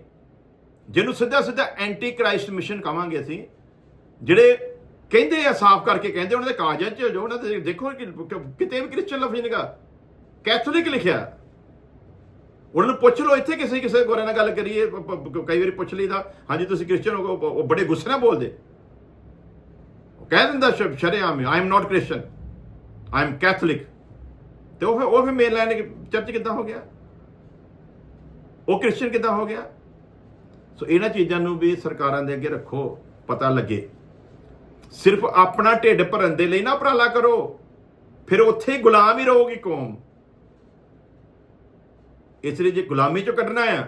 ਜਿਹਨੂੰ ਸਿੱਧਾ ਸਿੱਧਾ ਐਂਟੀ ਕ੍ਰਾਈਸਟ ਮਿਸ਼ਨ ਕਵਾਂਗੇ ਅਸੀਂ। ਜਿਹੜੇ ਕਹਿੰਦੇ ਆ ਸਾਫ਼ ਕਰਕੇ ਕਹਿੰਦੇ, ਉਹਨਾਂ ਦੇ ਕਾਗਜ਼ਾਂ 'ਚ ਜੋ ਉਹਨਾਂ ਦੇ ਦੇਖੋ ਕਿ ਕਿਤੇ ਵੀ ਕ੍ਰਿਸਚੀਅਨ ਲਫ਼ਜ਼ ਨਹੀਂਗਾ ਕੈਥੋਲਿਕ ਲਿਖਿਆ। ਉਹਨਾਂ ਨੂੰ ਪੁੱਛ ਲਓ, ਇੱਥੇ ਕਿਸੇ ਕਿਸੇ ਗੋਰੇ ਨਾਲ ਗੱਲ ਕਰੀਏ। ਕਈ ਵਾਰੀ ਪੁੱਛ ਲਈਦਾ, ਹਾਂਜੀ, ਤੁਸੀਂ ਕ੍ਰਿਸਚੀਅਨ ਹੋ, ਉਹ- ਉਹ ਬੜੇ ਗੁੱਸੇ ਨਾਲ ਬੋਲਦੇ। ਕਹਿ ਦਿੰਦਾ ਸ਼- ਸ਼ਰੇਆਮ I am not Christian I am Catholic ਤੇ ਉਹ ਫਿਰ ਉਹ ਫਿਰ ਮੇਨ ਲਾਈਨ ਚਰਚ ਕਿੱਦਾਂ ਹੋ ਗਿਆ? ਉਹ ਕ੍ਰਿਸਚੀਅਨ ਕਿੱਦਾਂ ਹੋ ਗਿਆ? ਸੋ ਇਹਨਾਂ ਚੀਜ਼ਾਂ ਨੂੰ ਵੀ ਸਰਕਾਰਾਂ ਦੇ ਅੱਗੇ ਰੱਖੋ, ਪਤਾ ਲੱਗੇ। ਸਿਰਫ ਆਪਣਾ ਢਿੱਡ ਭਰਨ ਦੇ ਲਈ ਨਾ ਉਪਰਾਲਾ ਕਰੋ, ਫਿਰ ਉੱਥੇ ਹੀ ਗੁਲਾਮ ਹੀ ਰਹੋਗੀ ਕੌਮ। ਇਸ ਲਈ ਜੇ ਗੁਲਾਮੀ ਚੋਂ ਕੱਢਣਾ ਆ,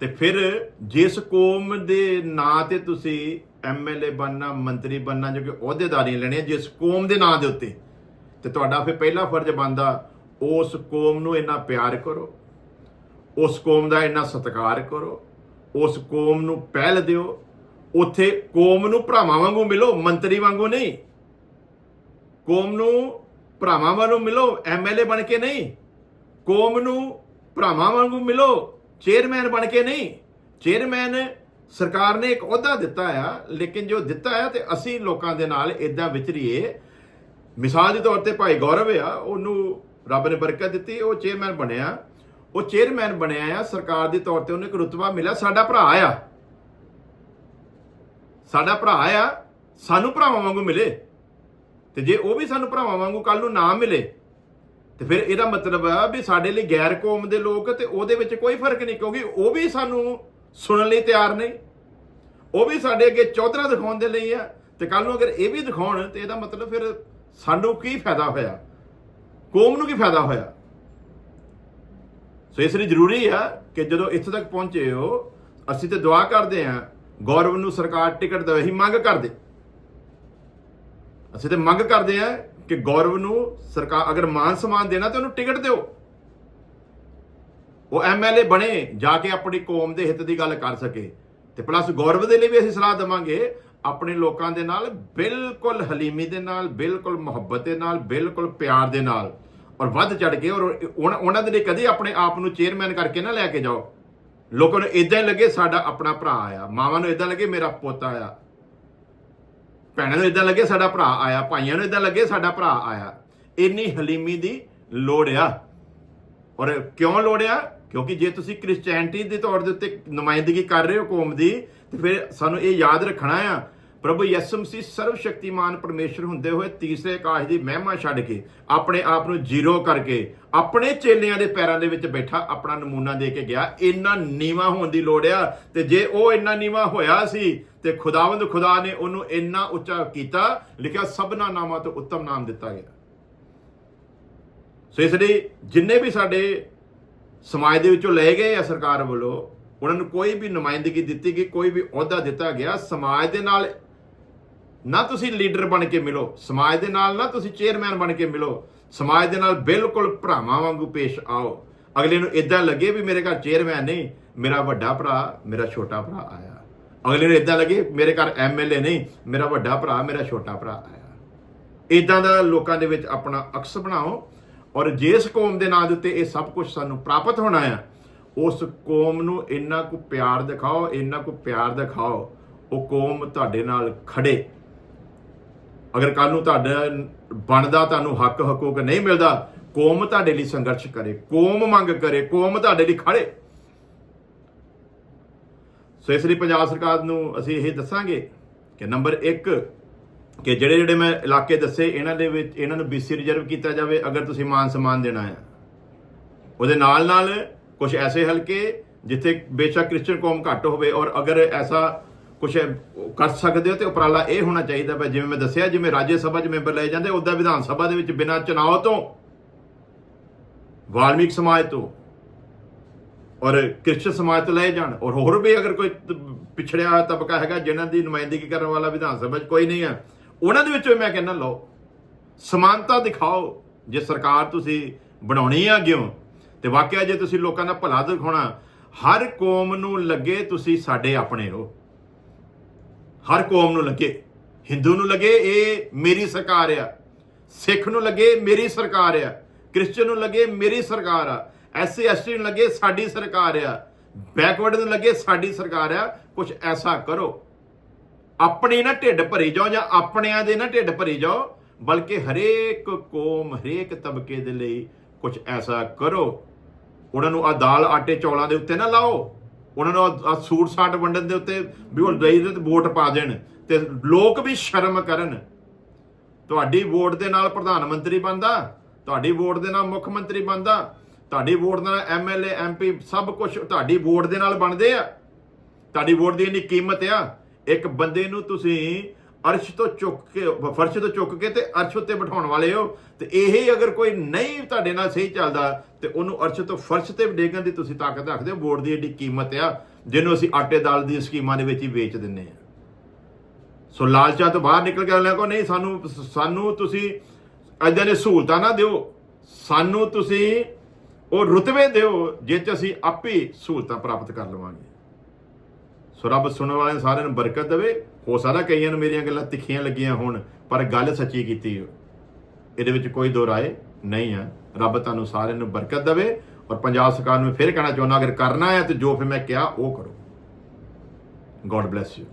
ਤੇ ਫਿਰ ਜਿਸ ਕੌਮ ਦੇ ਨਾਂ ਤੇ ਤੁਸੀਂ ਐਮਐਲਏ ਬਣਨਾ, ਮੰਤਰੀ ਬਣਨਾ, ਜੋ ਕਿ ਅਹੁਦੇਦਾਰੀਆਂ ਲੈਣੀਆਂ ਜਿਸ ਕੌਮ ਦੇ ਨਾਂ ਦੇ ਉੱਤੇ। ਤੇ ਤੁਹਾਡਾ ਫਿਰ ਪਹਿਲਾ ਫਰਜ਼ ਬਣਦਾ, ਉਸ ਕੌਮ ਨੂੰ ਇੰਨਾ ਪਿਆਰ ਕਰੋ, ਉਸ ਕੌਮ ਦਾ ਇੰਨਾ ਸਤਿਕਾਰ ਕਰੋ, ਉਸ ਕੌਮ ਨੂੰ ਪਹਿਲ ਦਿਓ, ਉੱਥੇ ਕੌਮ ਨੂੰ ਭਰਾਵਾਂ ਵਾਂਗੂ ਮਿਲੋ, ਮੰਤਰੀ ਵਾਂਗੂ ਨਹੀਂ। ਕੌਮ ਨੂੰ ਭਰਾਵਾਂ ਵਾਂਗੂ ਮਿਲੋ ਐਮਐਲਏ ਬਣ ਕੇ ਨਹੀਂ। ਕੌਮ ਨੂੰ ਭਰਾਵਾਂ ਵਾਂਗੂ ਮਿਲੋ ਚੇਅਰਮੈਨ ਬਣ ਕੇ ਨਹੀਂ। ਚੇਅਰਮੈਨ ਸਰਕਾਰ ਨੇ ਇੱਕ ਅਹੁਦਾ ਦਿੱਤਾ ਆ, ਲੇਕਿਨ ਜੋ ਦਿੱਤਾ ਆ ਤੇ ਅਸੀਂ ਲੋਕਾਂ ਦੇ ਨਾਲ ਇਦਾਂ ਵਿਚਰੀਏ। ਮਿਸਾਲ ਦੇ ਤੌਰ ਤੇ ਭਾਈ ਗੌਰਵ ਆ, ਉਹਨੂੰ ਰੱਬ ਨੇ ਬਰਕਤ ਦਿੱਤੀ, ਉਹ ਚੇਅਰਮੈਨ ਬਣਿਆ। ਉਹ ਚੇਅਰਮੈਨ ਬਣਿਆ ਆ, ਸਰਕਾਰ ਦੇ ਤੌਰ ਤੇ ਉਹਨੂੰ ਇੱਕ ਰੁਤਬਾ ਮਿਲਿਆ, ਸਾਡਾ ਭਰਾ ਆ। ਸਾਡਾ ਭਰਾ ਆ, ਸਾਨੂੰ ਭਰਾਵਾਂ ਵਾਂਗੂ ਮਿਲੇ। ਤੇ ਜੇ ਉਹ ਵੀ ਸਾਨੂੰ ਭਰਾਵਾਂ ਵਾਂਗੂ ਕੱਲ ਨੂੰ ਨਾ ਮਿਲੇ, ਤੇ ਫਿਰ ਇਹਦਾ ਮਤਲਬ ਆ ਵੀ ਸਾਡੇ ਲਈ ਗੈਰ ਕੌਮ ਦੇ ਲੋਕ ਤੇ ਉਹਦੇ ਵਿੱਚ ਕੋਈ ਫ਼ਰਕ ਨਹੀਂ, ਕਿਉਂਕਿ ਉਹ ਵੀ ਸਾਨੂੰ ਸੁਣਨ ਲਈ ਤਿਆਰ ਨਹੀਂ ਉਹ ਵੀ ਸਾਡੇ ਅੱਗੇ ਚੌਧਰਾ ਦਿਖਾਉਣ ਦੇ ਲਈ ਆ ਤੇ ਕੱਲ ਨੂੰ ਅਗਰ ਇਹ ਵੀ ਦਿਖਾਉਣ ਤੇ ਇਹਦਾ ਮਤਲਬ ਫਿਰ ਸਾਨੂੰ ਕੀ ਫਾਇਦਾ ਹੋਇਆ? ਕੌਮ ਨੂੰ ਕੀ ਫਾਇਦਾ ਹੋਇਆ? ਸੋ ਇਸ ਲਈ ਜ਼ਰੂਰੀ ਆ ਕਿ ਜਦੋਂ ਇੱਥੇ ਤੱਕ ਪਹੁੰਚੇ ਹੋ, ਅਸੀਂ ਤੇ ਦੁਆ ਕਰਦੇ ਆ ਗੌਰਵ ਨੂੰ ਸਰਕਾਰ ਟਿਕਟ ਦੇਵੇ ਹੀ ਮੰਗ ਕਰਦੇ। ਅਸੀਂ ਤੇ ਮੰਗ ਕਰਦੇ ਆ ਕਿ ਗੌਰਵ ਨੂੰ ਸਰਕਾਰ ਅਗਰ ਮਾਨ ਸਨਮਾਨ ਦੇਣਾ ਤਾਂ ਉਹਨੂੰ ਟਿਕਟ ਦਿਓ। ਉਹ ਐਮਐਲਏ ਬਣੇ, ਜਾ ਕੇ ਆਪਣੀ ਕੌਮ ਦੇ ਹਿੱਤ ਦੀ ਗੱਲ ਕਰ ਸਕੇ। ਤੇ ਪਲੱਸ ਗੌਰਵ ਦੇ ਲਈ ਵੀ ਅਸੀਂ ਸਲਾਹ ਦੇਵਾਂਗੇ, ਆਪਣੇ ਲੋਕਾਂ ਦੇ ਨਾਲ, ਬਿਲਕੁਲ ਹਲੀਮੀ ਦੇ ਨਾਲ, ਬਿਲਕੁਲ ਮੁਹੱਬਤ ਦੇ ਨਾਲ, ਬਿਲਕੁਲ ਪਿਆਰ ਦੇ ਨਾਲ। ਔਰ ਵੱਧ ਚੜ ਕੇ ਔਰ ਉਨ- ਉਹਨਾਂ ਦੇ ਲਈ ਕਦੇ ਆਪਣੇ ਆਪ ਨੂੰ ਚੇਅਰਮੈਨ ਕਰਕੇ ਨਾ ਲੈ ਕੇ ਜਾਓ। ਲੋਕਾਂ ਨੂੰ ਇਦਾਂ ਹੀ ਲੱਗੇ ਸਾਡਾ ਆਪਣਾ ਭਰਾ ਆਇਆ। ਮਾਵਾਂ ਨੂੰ ਇਦਾਂ ਲੱਗੇ ਮੇਰਾ ਪੁੱਤ ਆਇਆ। ਭੈਣਾਂ ਨੂੰ ਇਦਾਂ ਲੱਗੇ ਸਾਡਾ ਭਰਾ ਆਇਆ। ਭਾਈਆਂ ਨੂੰ ਇਦਾਂ ਲੱਗੇ ਸਾਡਾ ਭਰਾ ਆਇਆ। ਇੰਨੀ ਹਲੀਮੀ ਦੀ ਲੋੜ ਆ। ਔਰ ਕਿਉਂ ਲੋੜ ਆ? ਕਿਉਂਕਿ ਜੇ ਤੁਸੀਂ ਕ੍ਰਿਸਚੀਅਨਟੀ ਦੇ ਤੌਰ ਦੇ ਉੱਤੇ ਨੁਮਾਇੰਦਗੀ ਕਰ ਰਹੇ ਹੋ ਕੌਮ ਦੀ, ਤੇ ਫਿਰ ਸਾਨੂੰ ਇਹ ਯਾਦ ਰੱਖਣਾ ਆ, ਪ੍ਰਭੂ ਯਿਸੂ ਮਸੀਹ ਸਰਵ ਸ਼ਕਤੀਮਾਨ ਪਰਮੇਸ਼ਰ ਹੁੰਦੇ ਹੋਏ ਤੀਸਰੇ ਆਕਾਸ਼ ਦੀ ਮਹਿਮਾ ਛੱਡ ਕੇ, ਆਪਣੇ ਆਪ ਨੂੰ ਜ਼ੀਰੋ ਕਰਕੇ, ਆਪਣੇ ਚੇਲਿਆਂ ਦੇ ਪੈਰਾਂ ਦੇ ਵਿੱਚ ਬੈਠਾ, ਆਪਣਾ ਨਮੂਨਾ ਦੇ ਕੇ ਗਿਆ। ਇੰਨਾ ਨੀਵਾ ਹੋਣ ਦੀ ਲੋੜ ਆ, ਤੇ ਜੇ ਉਹ ਇੰਨਾ ਨੀਵਾ ਹੋਇਆ ਸੀ, ਤੇ ਖੁਦਾਵੰਦ ਖੁਦਾ ਨੇ ਉਹਨੂੰ ਇੰਨਾ ਉੱਚਾ ਕੀਤਾ, ਲਿਖਿਆ ਸਭਨਾ ਨਾਮਾਂ ਤੋਂ ਉੱਤਮ ਨਾਮ ਦਿੱਤਾ ਗਿਆ। ਸੋ ਇਸ ਲਈ ਜਿੰਨੇ ਵੀ ਸਾਡੇ ਸਮਾਜ ਦੇ ਵਿੱਚੋਂ ਲਏ ਗਏ ਆ ਸਰਕਾਰ ਵੱਲੋਂ, ਉਹਨਾਂ ਨੂੰ ਕੋਈ ਵੀ ਨੁਮਾਇੰਦਗੀ ਦਿੱਤੀ ਗਈ, ਕੋਈ ਵੀ ਅਹੁਦਾ ਦਿੱਤਾ ਗਿਆ, ਸਮਾਜ ਦੇ ਨਾਲ ਨਾ ਤੁਸੀਂ ਲੀਡਰ ਬਣ ਕੇ ਮਿਲੋ, ਸਮਾਜ ਦੇ ਨਾਲ ਨਾ ਤੁਸੀਂ ਚੇਅਰਮੈਨ ਬਣ ਕੇ ਮਿਲੋ, ਸਮਾਜ ਦੇ ਨਾਲ ਬਿਲਕੁਲ ਭਰਾਵਾਂ ਵਾਂਗੂ ਪੇਸ਼ ਆਓ। ਅਗਲੇ ਨੂੰ ਇਦਾਂ ਲੱਗੇ ਵੀ ਮੇਰੇ ਘਰ ਚੇਅਰਮੈਨ ਨਹੀਂ, ਮੇਰਾ ਵੱਡਾ ਭਰਾ, ਮੇਰਾ ਛੋਟਾ ਭਰਾ ਆਇਆ। ਅਗਲੇ ਨੂੰ ਇਦਾਂ ਲੱਗੇ, ਮੇਰੇ ਘਰ ਐਮਐਲਏ ਨਹੀਂ, ਮੇਰਾ ਵੱਡਾ ਭਰਾ, ਮੇਰਾ ਛੋਟਾ ਭਰਾ ਆਇਆ। ਇਦਾਂ ਦਾ ਲੋਕਾਂ ਦੇ ਵਿੱਚ ਆਪਣਾ ਅਕਸ ਬਣਾਓ ਔਰ ਜਿਸ ਕੌਮ ਦੇ ਨਾਂ ਦੇ ਉੱਤੇ ਇਹ ਸਭ ਕੁਝ ਸਾਨੂੰ ਪ੍ਰਾਪਤ ਹੋਣਾ ਆ, ਉਸ ਕੌਮ ਨੂੰ ਇੰਨਾ ਕੁ ਪਿਆਰ ਦਿਖਾਓ, ਇੰਨਾ ਕੁ ਪਿਆਰ ਦਿਖਾਓ, ਉਹ ਕੌਮ ਤੁਹਾਡੇ ਨਾਲ ਖੜੇ। ਅਗਰ ਕੱਲ ਨੂੰ ਤੁਹਾਡਾ ਬਣਦਾ, ਤੁਹਾਨੂੰ ਹੱਕ, ਹਕੂਕ ਨਹੀਂ ਮਿਲਦਾ, ਕੌਮ ਤੁਹਾਡੇ ਲਈ ਸੰਘਰਸ਼ ਕਰੇ, ਕੌਮ ਮੰਗ ਕਰੇ, ਕੌਮ ਤੁਹਾਡੇ ਲਈ ਖੜੇ। ਸੋ ਇਸ ਲਈ ਪੰਜਾਬ ਸਰਕਾਰ ਨੂੰ ਅਸੀਂ ਇਹ ਦੱਸਾਂਗੇ ਕਿ ਨੰਬਰ 1 ਕਿ ਜਿਹੜੇ ਜਿਹੜੇ ਮੈਂ ਇਲਾਕੇ ਦੱਸੇ, ਇਹਨਾਂ ਦੇ ਵਿੱਚ, ਇਹਨਾਂ ਨੂੰ BC ਰਿਜ਼ਰਵ ਕੀਤਾ ਜਾਵੇ, ਅਗਰ ਤੁਸੀਂ ਮਾਨ ਸਨਮਾਨ ਦੇਣਾ ਹੈ। ਉਹਦੇ ਨਾਲ ਨਾਲ ਕੁਝ ਐਸੇ ਹਲਕੇ ਜਿੱਥੇ ਬੇਸ਼ੱਕ ਕ੍ਰਿਸਚੀਅਨ ਕੌਮ ਘੱਟ ਹੋਵੇ ਔਰ ਅਗਰ ਐਸਾ ਕੁਝ ਕਰ ਸਕਦੇ ਹੋ ਤੇ ਉਪਰਾਲਾ ਇਹ ਹੋਣਾ ਚਾਹੀਦਾ ਹੈ ਜਿਵੇਂ ਮੈਂ ਦੱਸਿਆ, ਜਿਵੇਂ ਰਾਜ ਸਭਾ 'ਚ ਮੈਂਬਰ ਲਏ ਜਾਂਦੇ, ਉਦਾਂ ਵਿਧਾਨ ਸਭਾ ਦੇ ਵਿੱਚ ਬਿਨਾਂ ਚੁਣਾਵ ਤੋਂ, ਵਾਲਮੀਕ ਸਮਾਜ ਤੋਂ ਔਰ ਕ੍ਰਿਸਚਨ ਸਮਾਜ ਤੋਂ ਲਏ ਜਾਣ। ਔਰ ਹੋਰ ਵੀ ਅਗਰ ਕੋਈ ਪਿਛੜਿਆ ਤਬਕਾ ਹੈਗਾ, ਜਿਨ੍ਹਾਂ ਦੀ ਨੁਮਾਇੰਦਗੀ ਕਰਨ ਵਾਲਾ ਵਿਧਾਨ ਸਭਾ 'ਚ ਕੋਈ ਨਹੀਂ ਹੈ ਉਹਨਾਂ ਦੇ ਵਿੱਚੋਂ ਮੈਂ ਕਹਿੰਦਾ, ਲਓ, ਸਮਾਨਤਾ ਦਿਖਾਓ ਜੇ ਸਰਕਾਰ ਤੁਸੀਂ ਬਣਾਉਣੀ ਆ ਅੱਗਿਓਂ। ਤੇ ਵਾਕਿਆ ਜੇ ਤੁਸੀਂ ਲੋਕਾਂ ਦਾ ਭਲਾ ਦਿਖਾਉਣਾ, ਹਰ ਕੌਮ ਨੂੰ ਲੱਗੇ ਤੁਸੀਂ ਸਾਡੇ ਆਪਣੇ ਹੋ। ਹਰ ਕੌਮ ਨੂੰ ਲੱਗੇ। ਹਿੰਦੂ ਨੂੰ ਲੱਗੇ ਇਹ ਮੇਰੀ ਸਰਕਾਰ ਆ। ਸਿੱਖ ਨੂੰ ਲੱਗੇ ਮੇਰੀ ਸਰਕਾਰ ਆ। ਕ੍ਰਿਸਚੀਅਨ ਨੂੰ ਲੱਗੇ ਮੇਰੀ ਸਰਕਾਰ ਆ। ਐਸਸੀ ਐਸਟੀ ਨੂੰ ਲੱਗੇ ਸਾਡੀ ਸਰਕਾਰ ਆ। ਬੈਕਵਰਡ ਨੂੰ ਲੱਗੇ ਸਾਡੀ ਸਰਕਾਰ ਆ। ਕੁਝ ਐਸਾ ਕਰੋ। ਆਪਣੀ ਨਾ ਢਿੱਡ ਭਰੀ ਜਾਓ ਜਾਂ ਆਪਣਿਆਂ ਦੇ ਨਾ ਢਿੱਡ ਭਰੀ ਜਾਓ, ਬਲਕਿ ਹਰੇਕ ਕੌਮ, ਹਰੇਕ ਤਬਕੇ ਦੇ ਲਈ ਕੁਝ ਐਸਾ ਕਰੋ। ਉਹਨਾਂ ਨੂੰ ਆ ਦਾਲ ਆਟੇ ਚੌਲਾਂ ਦੇ ਉੱਤੇ ਨਾ ਲਾਓ। ਉਹਨਾਂ ਨੂੰ ਆਹ- ਸੂਟ ਸਾਟ ਵੰਡਣ ਦੇ ਉੱਤੇ ਵੀ ਉਹ ਦੇ ਤੇ ਵੋਟ ਪਾ ਦੇਣ ਤੇ ਲੋਕ ਵੀ ਸ਼ਰਮ ਕਰਨ। ਤੁਹਾਡੀ ਵੋਟ ਦੇ ਨਾਲ ਪ੍ਰਧਾਨ ਮੰਤਰੀ ਬਣਦਾ, ਤੁਹਾਡੀ ਵੋਟ ਦੇ ਨਾਲ ਮੁੱਖ ਮੰਤਰੀ ਬਣਦਾ, ਤੁਹਾਡੀ ਵੋਟ ਦੇ ਨਾਲ ਐਮਐਲਏ ਐਮਪੀ ਸਭ ਕੁਝ ਤੁਹਾਡੀ ਵੋਟ ਦੇ ਨਾਲ ਬਣਦੇ ਆ। ਤੁਹਾਡੀ ਵੋਟ ਦੀ ਇੰਨੀ ਕੀਮਤ ਆ। ਇੱਕ ਬੰਦੇ ਨੂੰ ਤੁਸੀਂ ਅਰਸ਼ ਤੋਂ ਚੁੱਕ ਕੇ, ਫਰਸ਼ ਤੋਂ ਚੁੱਕ ਕੇ ਤੇ ਅਰਸ਼ ਉੱਤੇ ਬਿਠਾਉਣ ਵਾਲੇ ਹੋ, ਤੇ ਇਹ ਅਗਰ ਕੋਈ ਨਹੀਂ ਤੁਹਾਡੇ ਨਾਲ ਸਹੀ ਚੱਲਦਾ, ਤੇ ਉਹਨੂੰ ਅਰਸ਼ ਤੋਂ ਫਰਸ਼ ਤੇ ਡੇਗਣ ਦੀ ਤੁਸੀਂ ਤਾਕਤ ਰੱਖਦੇ ਹੋ ਵੋਟ ਦੀ ਏਡੀ ਕੀਮਤ ਆ, ਜਿਹਨੂੰ ਅਸੀਂ ਆਟੇ ਦਾਲ ਦੀ ਸਕੀਮਾਂ ਦੇ ਵਿੱਚ ਹੀ ਵੇਚ ਦਿੰਨੇ ਆ ਸੋ ਲਾਲਚਾ ਤੋਂ ਬਾਹਰ ਨਿਕਲ ਕੇ ਅਗਲਿਆਂ ਕੋ ਨਹੀਂ, ਸਾਨੂੰ ਸਾਨੂੰ ਤੁਸੀਂ ਐਦਾਂ ਦੇ ਸਹੂਲਤਾਂ ਨਾ ਦਿਓ, ਸਾਨੂੰ ਤੁਸੀਂ ਉਹ ਰੁਤਬੇ ਦਿਓ, ਜਿਹ ਚ ਅਸੀਂ ਆਪੇ ਸਹੂਲਤਾਂ ਪ੍ਰਾਪਤ ਕਰ ਲਵਾਂਗੇ। ਸੋ ਰੱਬ ਸੁਣਨ ਵਾਲਿਆਂ ਸਾਰਿਆਂ ਨੂੰ ਬਰਕਤ ਦੇਵੇ। ਹੋ ਸਕਦਾ ਕਈਆਂ ਨੂੰ ਮੇਰੀਆਂ ਗੱਲਾਂ ਤਿੱਖੀਆਂ ਲੱਗੀਆਂ ਹੋਣ, ਪਰ ਗੱਲ ਸੱਚੀ ਕੀਤੀ ਹੋ ਇਹਦੇ ਵਿੱਚ ਕੋਈ ਦੋ ਰਾਏ ਨਹੀਂ ਹੈ ਰੱਬ ਤੁਹਾਨੂੰ ਸਾਰਿਆਂ ਨੂੰ ਬਰਕਤ ਦੇਵੇ ਔਰ ਪੰਜਾਬ ਸਰਕਾਰ ਨੂੰ ਫਿਰ ਕਹਿਣਾ ਚਾਹੁੰਦਾ, ਅਗਰ ਕਰਨਾ ਹੈ ਤੇ ਜੋ ਫਿਰ ਮੈਂ ਕਿਹਾ, ਉਹ ਕਰੋ। God bless you